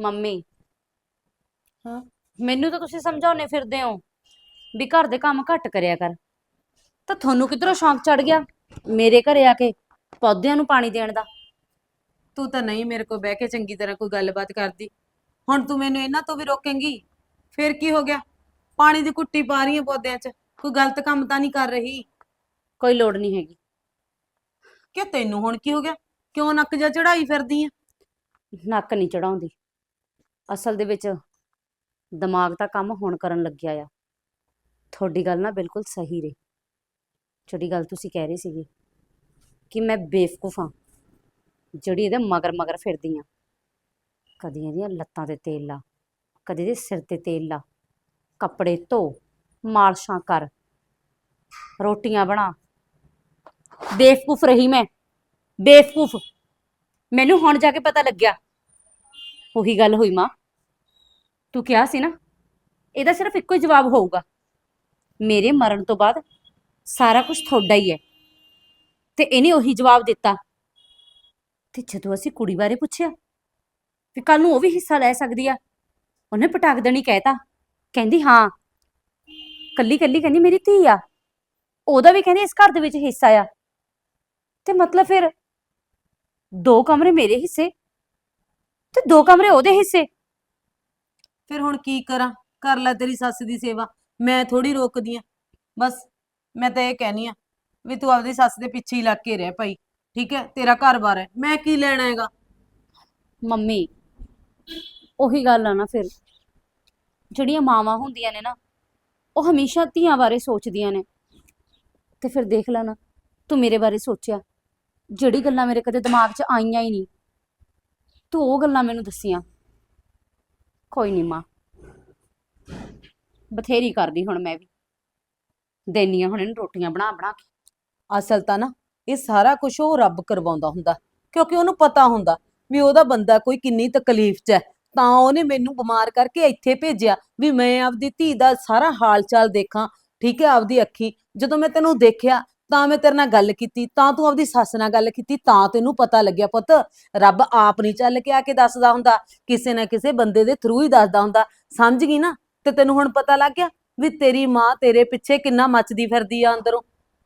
Mummy. ਹਾਂ। ਮੈਨੂੰ ਤਾਂ ਤੁਸੀਂ ਸਮਝਾਉਣੇ ਫਿਰਦੇ ਹੋ ਵੀ ਘਰ ਦੇ ਕੰਮ ਘੱਟ ਕਰਿਆ ਕਰ। ਤਾਂ ਤੁਹਾਨੂੰ ਕਿਧਰੋਂ ਸ਼ੌਂਕ ਚੜ ਗਿਆ ਮੇਰੇ ਘਰੇ ਆ ਕੇ ਪੌਦਿਆਂ ਨੂੰ ਪਾਣੀ ਦੇਣ ਦਾ? ਤੂੰ ਤਾਂ ਨਹੀਂ ਮੇਰੇ ਕੋਲ ਬਹਿ ਕੇ ਚੰਗੀ ਤਰ੍ਹਾਂ ਕੋਈ ਗੱਲਬਾਤ ਕਰਦੀ। ਹੁਣ ਤੂੰ ਮੈਨੂੰ ਇਹਨਾਂ ਤੋਂ ਵੀ ਰੋਕੇਂਗੀ। ਫਿਰ ਕੀ ਹੋ ਗਿਆ? ਪਾਣੀ ਦੀ ਕੁੱਟੀ ਪਾ ਰਹੀ ਹੈ ਪੌਦਿਆਂ 'ਚ। ਕੋਈ ਗਲਤ ਕੰਮ ਤਾਂ ਨਹੀਂ ਕਰ ਰਹੀ। ਕੋਈ ਲੋੜ ਨਹੀਂ ਹੈਗੀ। ਕਿ ਤੈਨੂੰ ਹੁਣ ਕੀ ਹੋ ਗਿਆ? ਕਿਉਂ ਨੱਕ ਜਾ ਚੜਾਈ ਫਿਰਦੀ ਆ? ਨੱਕ ਨਹੀਂ ਚੜਾਉਂਦੀ ਅਸਲ ਦੇ ਵਿੱਚ ਦਿਮਾਗ ਦਾ ਕੰਮ ਹੁਣ ਕਰਨ ਲੱਗਿਆ ਆ। ਤੁਹਾਡੀ ਗੱਲ ਨਾ ਬਿਲਕੁਲ ਸਹੀ ਰਹੀ। ਜਿਹੜੀ ਗੱਲ ਤੁਸੀਂ ਕਹਿ ਰਹੇ ਸੀਗੇ ਕਿ ਮੈਂ ਬੇਵਕੂਫ ਹਾਂ, ਜਿਹੜੀ ਇਹਦੇ ਮਗਰ ਮਗਰ ਫਿਰਦੀ ਆ ਕਦੀ ਇਹਦੀਆਂ ਲੱਤਾਂ ਤੇ ਤੇਲ ਲਾ, ਕਦੇ ਇਹਦੇ ਸਿਰ ਤੇ ਤੇਲ ਲਾ। ਕੱਪੜੇ ਧੋ, ਮਾਲਸ਼ਾਂ ਕਰ, ਰੋਟੀਆਂ ਬਣਾ। ਬੇਵਕੂਫ ਰਹੀ ਮੈਂ, ਬੇਵਕੂਫ। ਮੈਨੂੰ ਹੁਣ ਜਾ ਕੇ ਪਤਾ ਲੱਗਿਆ। ਉਹੀ ਗੱਲ ਹੋਈ ਮਾਂ। ਤੂੰ ਕਿਹਾ ਸੀ ਨਾ, ਇਹਦਾ ਸਿਰਫ ਇੱਕੋ ਹੀ ਜਵਾਬ ਹੋਊਗਾ। ਮੇਰੇ ਮਰਨ ਤੋਂ ਬਾਅਦ ਸਾਰਾ ਕੁਝ ਤੁਹਾਡਾ ਹੀ ਹੈ। ਤੇ ਇਹਨੇ ਉਹੀ ਜਵਾਬ ਦਿੱਤਾ। ਤੇ ਜਦੋਂ ਅਸੀਂ ਕੁੜੀ ਬਾਰੇ ਪੁੱਛਿਆ, ਵੀ ਕੱਲ ਨੂੰ ਉਹ ਵੀ ਹਿੱਸਾ ਲੈ ਸਕਦੀ ਆ, ਉਹਨੇ ਪਟਾਕ ਦੇਣੀ ਕਹਿਤਾ ਕਹਿੰਦੀ, ਹਾਂ, ਕੱਲੀ ਕੱਲੀ ਕਹਿੰਦੀ ਮੇਰੀ ਧੀ ਆ। ਉਹਦਾ ਵੀ ਕਹਿੰਦੀ ਇਸ ਘਰ ਦੇ ਵਿੱਚ ਹਿੱਸਾ ਆ। ਤੇ ਮਤਲਬ ਫਿਰ ਦੋ ਕਮਰੇ ਮੇਰੇ ਹਿੱਸੇ ਤੇ ਦੋ ਕਮਰੇ ਉਹਦੇ ਹਿੱਸੇ। ਫਿਰ ਹੁਣ ਕੀ ਕਰਾਂ? ਕਰ ਲੈ ਤੇਰੀ ਸੱਸ ਦੀ ਸੇਵਾ, ਮੈਂ ਥੋੜੀ ਰੋਕਦੀ ਆ ਬਸ, ਮੈਂ ਤਾਂ ਇਹ ਕਹਿਨੀ ਆ ਵੀ ਤੂੰ ਆਪਦੀ ਸੱਸ ਦੇ ਪਿੱਛੇ ਹੀ ਲੱਗ ਕੇ ਰਹਿ ਭਾਈ, ਠੀਕ ਹੈ? ਤੇਰਾ ਘਰ-ਬਾਰ ਹੈ। ਮੈਂ ਕੀ ਲੈਣਾ ਹੈਗਾ? ਮੰਮੀ, ਉਹੀ ਗੱਲ ਆ ਨਾ ਫਿਰ। ਜਿਹੜੀਆਂ ਮਾਵਾਂ ਹੁੰਦੀਆਂ ਨੇ ਨਾ, ਉਹ ਹਮੇਸ਼ਾ ਧੀਆਂ ਬਾਰੇ ਸੋਚਦੀਆਂ ਨੇ। ਤੇ ਫਿਰ ਦੇਖ ਲੈ ਨਾ, ਤੂੰ ਮੇਰੇ ਬਾਰੇ ਸੋਚਿਆ। ਜਿਹੜੀ ਗੱਲਾਂ ਮੇਰੇ ਕਦੇ ਦਿਮਾਗ 'ਚ ਆਈਆਂ ਹੀ ਨਹੀਂ, ਤੂੰ ਉਹ ਗੱਲਾਂ ਮੈਨੂੰ ਦੱਸੀਆਂ। ਕੋਈ ਨਹੀਂ ਮਾਂ। ਬਥੇਰੀ ਕਰਦੀ ਹੁਣ ਮੈਂ ਵੀ। ਦੇਨੀ ਆ ਹੁਣ ਇਹਨੂੰ ਰੋਟੀਆਂ ਬਣਾ ਬਣਾ ਕੇ। ਅਸਲ ਤਾਂ ਨਾ, ਇਹ ਸਾਰਾ ਕੁਝ ਉਹ ਰੱਬ ਕਰਵਾਉਂਦਾ ਹੁੰਦਾ, ਕਿਉਂਕਿ ਉਹਨੂੰ ਪਤਾ ਹੁੰਦਾ ਵੀ ਉਹਦਾ ਬੰਦਾ ਕੋਈ ਕਿੰਨੀ ਤਕਲੀਫ 'ਚ ਹੈ। ਤਾਂ ਉਹਨੇ ਮੈਨੂੰ ਬਿਮਾਰ ਕਰਕੇ ਇੱਥੇ ਭੇਜਿਆ ਵੀ ਮੈਂ ਆਪਦੀ ਧੀ ਦਾ ਸਾਰਾ ਹਾਲ ਚਾਲ ਦੇਖਾਂ, ਠੀਕ ਹੈ, ਆਪਦੀ ਅੱਖੀ। ਜਦੋਂ ਮੈਂ ਤੈਨੂੰ ਦੇਖਿਆ ਤਾਂ ਮੈਂ ਤੇਰੇ ਨਾਲ ਗੱਲ ਕੀਤੀ, ਤਾਂ ਤੂੰ ਆਪਦੀ ਸੱਸ ਨਾਲ ਗੱਲ ਕੀਤੀ, ਤਾਂ ਤੈਨੂੰ ਪਤਾ ਲੱਗਿਆ ਪੁੱਤ, ਰੱਬ ਆਪ ਨਹੀਂ ਚੱਲ ਕੇ ਆ ਕੇ ਦੱਸਦਾ ਹੁੰਦਾ, ਕਿਸੇ ਨਾ ਕਿਸੇ ਬੰਦੇ ਦੇ ਥਰੂ ਹੀ ਦੱਸਦਾ ਹੁੰਦਾ, ਸਮਝ ਗਈ ਨਾ? ਤੇ ਤੈਨੂੰ ਹੁਣ ਪਤਾ ਲੱਗ ਗਿਆ ਵੀ ਤੇਰੀ ਮਾਂ ਤੇਰੇ ਪਿੱਛੇ ਕਿੰਨਾ ਮੱਚਦੀ ਫਿਰਦੀ ਆ ਅੰਦਰੋਂ।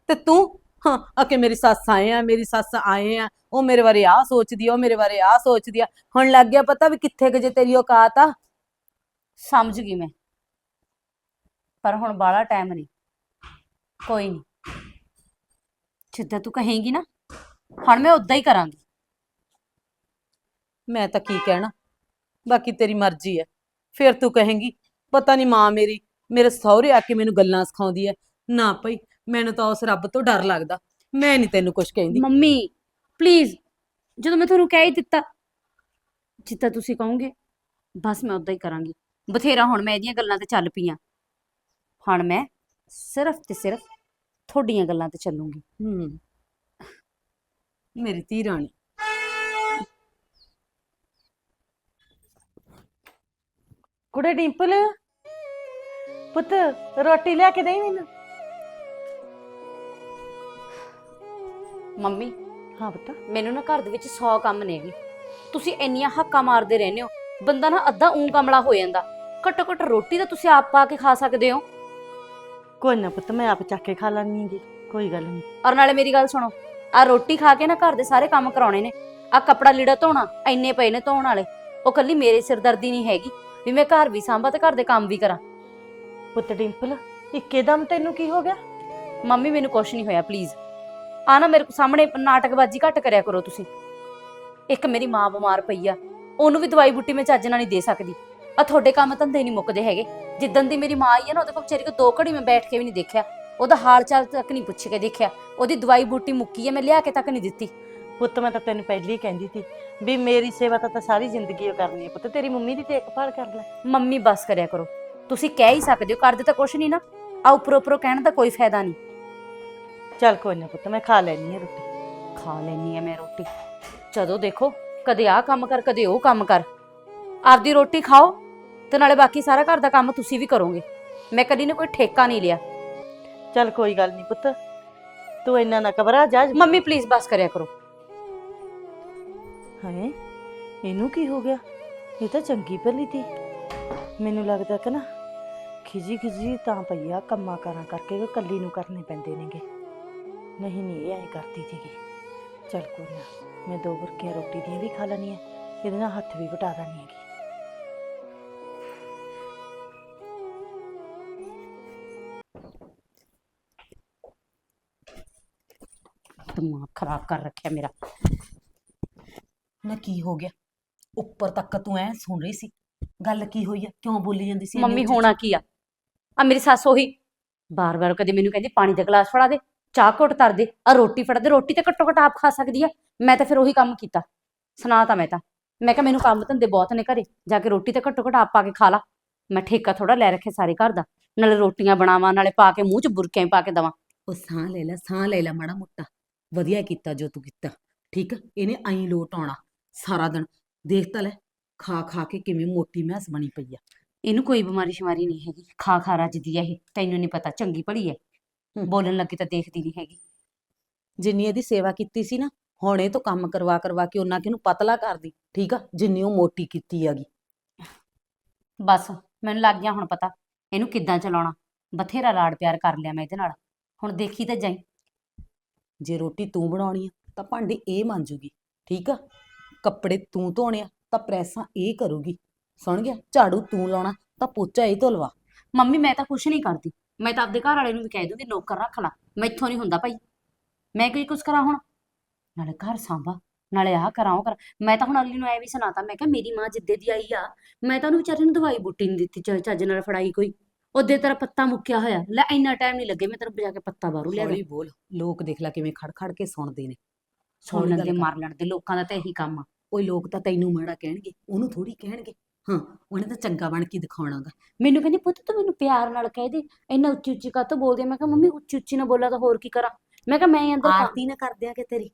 ਤੇ ਤੂੰ, ਹਾਂ, ਆ ਕੇ ਮੇਰੀ ਸੱਸ ਆਏ ਆ, ਮੇਰੀ ਸੱਸ ਆਏ ਆ, ਉਹ ਮੇਰੇ ਬਾਰੇ ਆਹ ਸੋਚਦੀ ਆ, ਉਹ ਮੇਰੇ ਬਾਰੇ ਆਹ ਸੋਚਦੀ ਆ। ਹੁਣ ਲੱਗ ਗਿਆ ਪਤਾ ਵੀ ਕਿੱਥੇ ਕੁ ਜੇ ਤੇਰੀ ਔਕਾਤ ਆ। ਸਮਝ ਗਈ ਮੈਂ। ਪਰ ਹੁਣ ਬਾਲਾ ਟਾਈਮ ਨਹੀਂ ਕੋਈ ਨਹੀਂ ਜਿੱਦਾਂ ਤੂੰ ਕਹੇਂਗੀ ਨਾ ਹੁਣ ਮੈਂ ਉਦਾਂ ਹੀ ਕਰਾਂਗੀ। ਮੈਂ ਤਾਂ ਕੀ ਕਹਿਣਾ ਬਾਕੀ ਤੇਰੀ ਮਰਜ਼ੀ ਹੈ। ਫਿਰ ਤੂੰ ਕਹੇਂਗੀ ਪਤਾ ਨਹੀਂ ਮਾਂ ਮੇਰੀ ਮੇਰੇ ਸਹੁਰੇ ਆ ਕੇ ਮੈਨੂੰ ਗੱਲਾਂ ਸਿਖਾਉਂਦੀ ਹੈ। ਨਾ ਭਈ ਮੈਨੂੰ ਤਾਂ ਉਸ ਰੱਬ ਤੋਂ ਡਰ ਲੱਗਦਾ। ਮੈਂ ਨਹੀਂ ਤੈਨੂੰ ਕੁਝ ਕਹਿੰਦੀ। ਮੰਮੀ ਪਲੀਜ਼ ਜਦੋਂ ਮੈਂ ਤੁਹਾਨੂੰ ਕਹਿ ਹੀ ਦਿੱਤਾ ਜਿੱਦਾਂ ਤੁਸੀਂ ਕਹੋਗੇ ਬਸ ਮੈਂ ਉਦਾਂ ਹੀ ਕਰਾਂਗੀ। ਬਥੇਰਾ ਹੁਣ ਮੈਂ ਇਹਦੀਆਂ ਗੱਲਾਂ ਤੇ ਚੱਲ ਪਈਆਂ ਹੁਣ ਮੈਂ ਸਿਰਫ ਤੇ ਸਿਰਫ ਤੁਹਾਡੀਆਂ ਗੱਲਾਂ ਤੇ ਚੱਲੂੰਗੀ। ਹੂੰ। ਮੇਰੀ ਧੀ ਰਾਣੀ। ਕੁੜੇ ਡਿੰਪਲ ਪੁੱਤ ਰੋਟੀ ਲਿਆ ਕੇ ਦੇਈ ਮੈਨੂੰ? ਮੰਮੀ ਹਾਂ ਪੁੱਤ। ਮੈਨੂੰ ਨਾ ਘਰ ਦੇ ਵਿੱਚ 100 ਕੰਮ ਨੇਗੇ ਤੁਸੀਂ ਇੰਨੀਆਂ ਹੱਕਾਂ ਮਾਰਦੇ ਰਹਿੰਦੇ ਹੋ ਬੰਦਾ ਨਾ ਅੱਧਾ ਊਂ ਕਮਲਾ ਹੋ ਜਾਂਦਾ। ਘੱਟੋ ਘੱਟ ਰੋਟੀ ਤਾਂ ਤੁਸੀਂ ਆਪ ਪਾ ਕੇ ਖਾ ਸਕਦੇ ਹੋ। ਕੋਈ ਨਾ ਪੁੱਤ ਮੈਂ ਆਪ ਚੱਕ ਕੇ ਖਾ ਲਾਂਗੀ ਜੀ ਕੋਈ ਗੱਲ ਨਹੀਂ ਔਰ ਨਾਲੇ ਮੇਰੀ ਗੱਲ ਸੁਣੋ ਆ ਰੋਟੀ ਖਾ ਕੇ ਨਾ ਘਰ ਦੇ ਸਾਰੇ ਕੰਮ ਕਰਾਉਣੇ ਨੇ। ਆ ਕੱਪੜਾ ਲੀੜਾ ਧੋਣਾ ਇੰਨੇ ਪਏ ਨੇ ਧੋਣ ਵਾਲੇ ਉਹ ਕੱਲੀ ਮੇਰੇ ਸਿਰਦਰਦੀ ਨਹੀਂ ਹੈਗੀ ਵੀ ਮੈਂ ਘਰ ਵੀ ਸੰਭਾ ਤੇ ਘਰ ਦੇ ਕੰਮ ਵੀ ਕਰਾਂ। ਪੁੱਤ ਡਿੰਪਲ ਇੱਕੇਦਮ ਤੈਨੂੰ ਕੀ ਹੋ ਗਿਆ? ਮੰਮੀ ਮੈਨੂੰ ਕੁਛ ਨਹੀਂ ਹੋਇਆ ਪਲੀਜ਼ ਆ ਨਾ ਮੇਰੇ ਸਾਹਮਣੇ ਨਾਟਕਬਾਜ਼ੀ ਘੱਟ ਕਰਿਆ ਕਰੋ ਤੁਸੀਂ। ਇੱਕ ਮੇਰੀ ਮਾਂ ਬਿਮਾਰ ਪਈ ਆ ਉਹਨੂੰ ਵੀ ਦਵਾਈ ਬੁੱਟੀ ਮੈਂ ਚੱਜ ਨਾਲ ਨਹੀਂ ਦੇ ਸਕਦੀ। ਆ ਤੁਹਾਡੇ ਕੰਮ ਧੰਦੇ ਨਹੀਂ ਮੁੱਕਦੇ ਹੈਗੇ। ਜਿੱਦਣ ਦੀ ਮੇਰੀ ਮਾਂ ਆਈ ਆ ਨਾ ਉਹਦੇ ਕੋਲ ਵਿਚਾਰੀ ਕੋ ਦੋ ਘੜੀ ਮੈਂ ਬੈਠ ਕੇ ਵੀ ਨਹੀਂ ਦੇਖਿਆ। ਉਹਦਾ ਹਾਲ ਚਾਲ ਤੱਕ ਨਹੀਂ ਪੁੱਛ ਕੇ ਦੇਖਿਆ। ਉਹਦੀ ਦਵਾਈ ਬੂਟੀ ਮੁੱਕੀ ਹੈ ਮੈਂ ਲਿਆ ਕੇ ਤੱਕ ਨਹੀਂ ਦਿੱਤੀ। ਪੁੱਤ ਮੈਂ ਤਾਂ ਤੈਨੂੰ ਪਹਿਲਾਂ ਹੀ ਕਹਿੰਦੀ ਸੀ ਵੀ ਮੇਰੀ ਸੇਵਾ ਤਾਂ ਤਾਂ ਸਾਰੀ ਜ਼ਿੰਦਗੀ ਉਹ ਕਰਨੀ ਹੈ ਪੁੱਤ। ਤੇਰੀ ਮੰਮੀ ਦੀ ਦੇਖਭਾਲ ਕਰ ਲੈ। ਮੰਮੀ ਬਸ ਕਰਿਆ ਕਰੋ। ਤੁਸੀਂ ਕਹਿ ਹੀ ਸਕਦੇ ਹੋ ਕਰਦੇ ਤਾਂ ਕੁਛ ਨਹੀਂ ਨਾ। ਆ ਉੱਪਰੋਂ ਉੱਪਰੋਂ ਕਹਿਣ ਦਾ ਕੋਈ ਫਾਇਦਾ ਨਹੀਂ। ਚੱਲ ਕੋਈ ਨਾ ਪੁੱਤ ਮੈਂ ਖਾ ਲੈਣੀ ਹੈ ਰੋਟੀ। ਖਾ ਲੈਣੀ ਆ ਮੈਂ ਰੋਟੀ। ਜਦੋਂ ਦੇਖੋ ਕਦੇ ਆਹ ਕੰਮ ਕਰ ਕਦੇ ਉਹ ਕੰਮ ਕਰ। ਆਪਦੀ ਰੋਟੀ ਖਾਓ ਤੇ ਨਾਲੇ ਬਾਕੀ ਸਾਰਾ ਘਰ ਦਾ ਕੰਮ ਤੁਸੀਂ ਵੀ ਕਰੋਗੇ। ਮੈਂ ਕਦੀ ਨੇ ਕੋਈ ਠੇਕਾ ਨਹੀਂ ਲਿਆ। ਚੱਲ ਕੋਈ ਗੱਲ ਨਹੀਂ ਪੁੱਤ ਤੂੰ ਇੰਨਾ ਨਾ ਘਬਰਾ ਜਾ ਮੰਮੀ ਪਲੀਜ਼ ਬਸ ਕਰਿਆ ਕਰੋ। ਹੈ ਇਹਨੂੰ ਕੀ ਹੋ ਗਿਆ? ਇਹ ਤਾਂ ਚੰਗੀ ਭਲੀ ਤੀ ਮੈਨੂੰ ਲੱਗਦਾ ਕਿ ਨਾ ਖਿਜੀ ਖਿਜੀ ਤਾਂ ਪਈ ਆ ਕੰਮਾਂ ਕਾਰਾਂ ਕਰਕੇ ਕਿ ਕੱਲੀ ਨੂੰ ਕਰਨੇ ਪੈਂਦੇ ਨੇਗੇ। ਨਹੀਂ ਨਹੀਂ ਇਹ ਐਂ ਕਰਦੀ ਸੀਗੀ। ਚੱਲ ਕੋਈ ਨਾ ਮੈਂ ਦੋ ਬੁਰਕੀਆਂ ਰੋਟੀ ਦੀਆਂ ਵੀ ਖਾ ਲੈਣੀਆਂ ਇਹਦੇ ਨਾਲ ਹੱਥ ਵੀ ਵਟਾ ਦੇਣੀ ਦਿਮਾਗ ਖਰਾਬ ਕਰ ਰੱਖਿਆ ਮੇਰਾ। ਨਾ ਕੀ ਹੋ ਗਿਆ? ਉੱਪਰ ਤੱਕ ਤੂੰ ਐ ਸੁਣ ਰਹੀ ਸੀ। ਗੱਲ ਕੀ ਹੋਈ ਆ? ਕਿਉਂ ਬੋਲੀ ਜਾਂਦੀ ਸੀ ਮੰਮੀ ਉੱਚੀ? ਹੋਣਾ ਕੀ ਆ? ਆ ਮੇਰੀ ਸੱਸ ਉਹੀ ਬਾਰ-ਬਾਰ ਕਦੇ ਮੈਨੂੰ ਕਹਿੰਦੀ ਪਾਣੀ ਦਾ ਗਲਾਸ ਫੜਾ ਦੇ ਚਾਹ ਘੁੱਟ ਧਰ ਦੇ ਆ ਰੋਟੀ ਫੜਾ ਦੇ ਰੋਟੀ ਤੇ ਘੱਟੋ ਘੱਟ ਆਪ ਖਾ ਸਕਦੀ ਆ। ਮੈਂ ਤਾਂ ਫਿਰ ਉਹੀ ਕੰਮ ਕੀਤਾ। ਸੁਣਾ ਤਾਂ ਮੈਂ ਤਾਂ। ਮੈਂ ਕਿਹਾ ਮੈਨੂੰ ਕੰਮ ਧੰਦੇ ਬਹੁਤ ਨੇ ਘਰੇ। ਜਾ ਕੇ ਰੋਟੀ ਤੇ ਘੱਟੋ ਘੱਟ ਆਪ ਪਾ ਕੇ ਖਾ ਲਾ। ਮੈਂ ਠੇਕਾ ਥੋੜਾ ਲੈ ਰੱਖਿਆ ਸਾਰੇ ਘਰ ਦਾ। ਨਾਲੇ ਰੋਟੀਆਂ ਬਣਾਵਾਂ ਨਾਲੇ ਪਾ ਕੇ ਮੂੰਹ 'ਚ ਬੁਰਕਿਆਂ ਪਾ ਕੇ ਦਵਾਂ। ਉਹ ਸਾਹ ਲੈ ਲੈ ਸਾਹ ਲੈ ਲੈ ਮਾੜਾ ਮੋਟਾ। ਵਧੀਆ ਕੀਤਾ ਜੋ ਤੂੰ ਕੀਤਾ ਠੀਕ ਆ? ਇਹਨੇ ਐਂ ਲੋਟ ਆਉਣਾ ਸਾਰਾ ਦਿਨ। ਦੇਖ ਤਾਂ ਲੈ ਖਾ ਖਾ ਕੇ ਕਿਵੇਂ ਮੋਟੀ ਮੈਸ ਬਣੀ ਪਈ ਆ। ਇਹਨੂੰ ਕੋਈ ਬਿਮਾਰੀ ਸ਼ਿਮਾਰੀ ਨਹੀਂ ਹੈਗੀ। ਖਾ ਖਾ ਰੱਜਦੀ ਆ ਇਹ ਤੈਨੂੰ ਨਹੀਂ ਪਤਾ ਚੰਗੀ ਭਲੀ ਹੈ ਹੂੰ। ਬੋਲਣ ਲੱਗੀ ਤਾਂ ਦੇਖਦੀ ਨਹੀਂ ਹੈਗੀ। ਜਿੰਨੀ ਇਹਦੀ ਸੇਵਾ ਕੀਤੀ ਸੀ ਨਾ ਹੁਣ ਇਹ ਤੋਂ ਕੰਮ ਕਰਵਾ ਕਰਵਾ ਕੇ ਉਹਨਾਂ ਕਿਨੂੰ ਪਤਲਾ ਕਰਦੀ ਠੀਕ ਆ? ਜਿੰਨੀ ਉਹ ਮੋਟੀ ਕੀਤੀ ਹੈਗੀ। ਬਸ ਮੈਨੂੰ ਲੱਗ ਗਿਆ ਹੁਣ ਪਤਾ ਇਹਨੂੰ ਕਿੱਦਾਂ ਚਲਾਉਣਾ। ਬਥੇਰਾ ਲਾਡ ਪਿਆਰ ਕਰ ਲਿਆ ਮੈਂ ਇਹਦੇ ਨਾਲ। ਹੁਣ ਦੇਖੀ ਤਾਂ ਜਾਈ। ਜੇ ਰੋਟੀ ਤੂੰ ਬਣਾਉਣੀ ਆ, ਤਾਂ ਭਾਂਡੇ ਇਹ ਮਾਂਜੂਗੀ ਠੀਕ ਆ? ਕੱਪੜੇ ਤੂੰ ਧੋਣੇ ਆ, ਤਾਂ ਪ੍ਰੈਸਾਂ ਇਹ ਕਰੂਗੀ। ਸੁਣ ਗਿਆ? ਝਾੜੂ ਤੂੰ ਲਾਉਣਾ, ਤਾਂ ਪੋਚਾ ਇਹ ਧੁਲਵਾ ਮੰਮੀ, ਮੈਂ ਤਾਂ ਕੁਛ ਨਹੀਂ ਕਰਦੀ। ਮੈਂ ਤਾਂ ਆਪਦੇ ਘਰ ਵਾਲੇ ਨੂੰ ਵੀ ਕਹਿ ਦੂੰਗੀ ਨੌਕਰ ਰੱਖ ਲਾ। ਮੈਥੋਂ ਨਹੀਂ ਹੁੰਦਾ ਭਾਈ। ਮੈਂ ਕੀ ਕੁਛ ਕਰਾਂ ਹੁਣ? ਨਾਲੇ ਘਰ ਸਾਂਭਾ, ਨਾਲੇ ਆਹ ਕਰਾਂ, ਉਹ ਕਰਾਂ। ਮੈਂ ਤਾਂ ਹੁਣ ਅਗਲੀ ਨੂੰ ਐ ਵੀ ਸੁਣਾਤਾ, ਮੈਂ ਕਿਹਾ ਮੇਰੀ ਮਾਂ ਜਿੱਦੇ ਦੀ ਆਈ ਆ, ਮੈਂ ਤਾਂ ਉਹਨੂੰ ਵਿਚਾਰੇ ਨੂੰ ਦਵਾਈ ਬੂਟੀ ਨਹੀਂ ਦਿੱਤੀ ਚ- ਚੱਜ ਨਾਲ ਫੜਾਈ ਕੋਈ। ਉਹਦੇ ਤੇਰਾ ਪੱਤਾ ਮੁੱਕਿਆ ਹੋਇਆ। ਲੈ ਇੰਨਾ ਟਾਈਮ ਨਹੀਂ ਲੱਗੇ ਮੈਂ ਤੈਨੂੰ ਬਜਾ ਕੇ ਪੱਤਾ ਬਾਹਰੋਂ ਲਿਆ ਹੌਲੀ ਬੋਲ ਲੋਕ ਦੇਖ ਲੈ ਕਿਵੇਂ ਖੜ ਖੜ ਕੇ ਸੁਣਦੇ ਨੇ। ਸੁਣਨ ਗੱਲ ਦੇ। ਮਾਰ ਲੈਣ ਦੇ ਲੋਕਾਂ ਦਾ ਤਾਂ ਇਹੀ ਕੰਮ ਆ। ਉਹ ਲੋਕ ਤਾਂ ਤੈਨੂੰ ਮਾੜਾ ਕਹਿਣਗੇ ਉਹਨੂੰ ਥੋੜੀ ਕਹਿਣਗੇ। ਹਾਂ ਉਹਨੇ ਤਾਂ ਚੰਗਾ ਬਣ ਕੇ ਦਿਖਾਉਣਾਗਾ। ਮੈਨੂੰ ਕਹਿੰਦੀ ਪੁੱਤ ਤੂੰ ਮੈਨੂੰ ਪਿਆਰ ਨਾਲ ਕਹਿ ਦੇ ਇੰਨਾ ਉੱਚੀ ਉੱਚੀ ਕਾਹਤੋਂ ਬੋਲਦੀ ਆ? ਮੈਂ ਕਿਹਾ ਮੰਮੀ ਉੱਚੀ ਉੱਚੀ ਨਾ ਬੋਲਾਂ ਤਾਂ ਹੋਰ ਕੀ ਕਰਾਂ? ਮੈਂ ਕਿਹਾ ਮੈਂ ਅੰਦਰ ਕੰਮ- ਆਰਤੀ ਨਾ ਕਰਦੇ ਆ ਕਿ ਤੇਰੀ।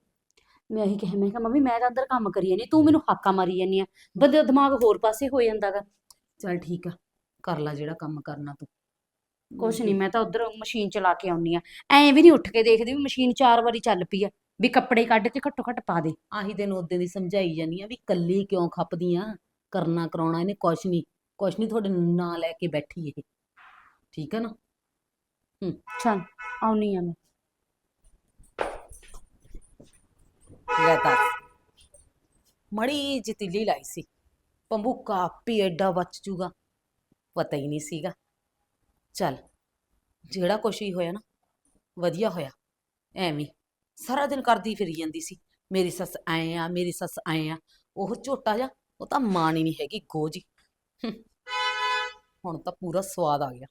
ਮੈਂ ਇਹੀ ਕਿਹਾ ਮੈਂ ਕਿਹਾ ਮੰਮੀ ਮੈਂ ਤਾਂ ਅੰਦਰ ਕੰਮ ਕਰੀ ਜਾਨੀ ਤੂੰ ਮੈਨੂੰ ਹਾਕਾ ਮਾਰੀ ਜਾਨੀ ਆ। ਬੰਦੇ ਦਾ ਦਿਮਾਗ ਹੋਰ ਪਾਸੇ ਹੋ ਜਾਂਦਾਗਾ। ਚੱਲ ਠੀਕ ਆ ਕਰ ਲੈ ਜਿਹੜਾ ਕੰਮ ਕਰਨਾ ਤੂੰ। ਕੁਛ ਨਹੀਂ ਮੈਂ ਤਾਂ ਉਧਰ ਮਸ਼ੀਨ ਚਲਾ ਕੇ ਆਉਣੀ ਆ ਐਂ ਵੀ ਨਹੀਂ ਉੱਠ ਕੇ ਦੇਖਦੀ ਵੀ ਮਸ਼ੀਨ ਚਾਰ ਵਾਰੀ ਚੱਲ ਪਈ ਆ ਵੀ ਕੱਪੜੇ ਕੱਢ ਕੇ ਘੱਟੋ ਘੱਟ ਪਾ ਦੇ। ਆਹੀ ਤੈਨੂੰ ਉਦੋਂ ਦੀ ਸਮਝਾਈ ਜਾਨੀ ਆ ਵੀ ਕੱਲੀ ਕਿਉਂ ਖੱਪਦੀ ਆ? ਕਰਨਾ ਕਰਾਉਣਾ ਇਹਨੇ ਕੁਛ ਨਹੀਂ ਕੁਛ ਨਹੀਂ ਤੁਹਾਡੇ ਨਾਂ ਲੈ ਕੇ ਬੈਠੀ ਇਹ। ਠੀਕ ਆ ਨਾ? ਚੱਲ ਆਉਣੀ ਆ ਮੈਂ। ਲੈ ਦੱਸ। ਮੜੀ ਜਿਤਲੀ ਲਾਈ ਸੀ। ਪੰਬੂਕਾ ਆਪੇ ਐਡਾ ਬਚ ਜੂਗਾ। ਪਤਾ ਹੀ ਨਹੀਂ ਸੀਗਾ। ਚੱਲ ਜਿਹੜਾ ਕੁਛ ਵੀ ਹੋਇਆ ਨਾ ਵਧੀਆ ਹੋਇਆ। ਐਵੇਂ ਸਾਰਾ ਦਿਨ ਕਰਦੀ ਫਿਰੀ ਜਾਂਦੀ ਸੀ। ਮੇਰੀ ਸੱਸ ਐ ਆ ਮੇਰੀ ਸੱਸ ਐ ਆ। ਉਹ ਝੋਟਾ ਜਾ ਉਹ ਤਾਂ ਮਾਣ ਹੀ ਨਹੀਂ ਹੈਗੀ ਗੋਜੀ ਹੁਣ ਤਾਂ ਪੂਰਾ ਸਵਾਦ ਆ ਗਿਆ।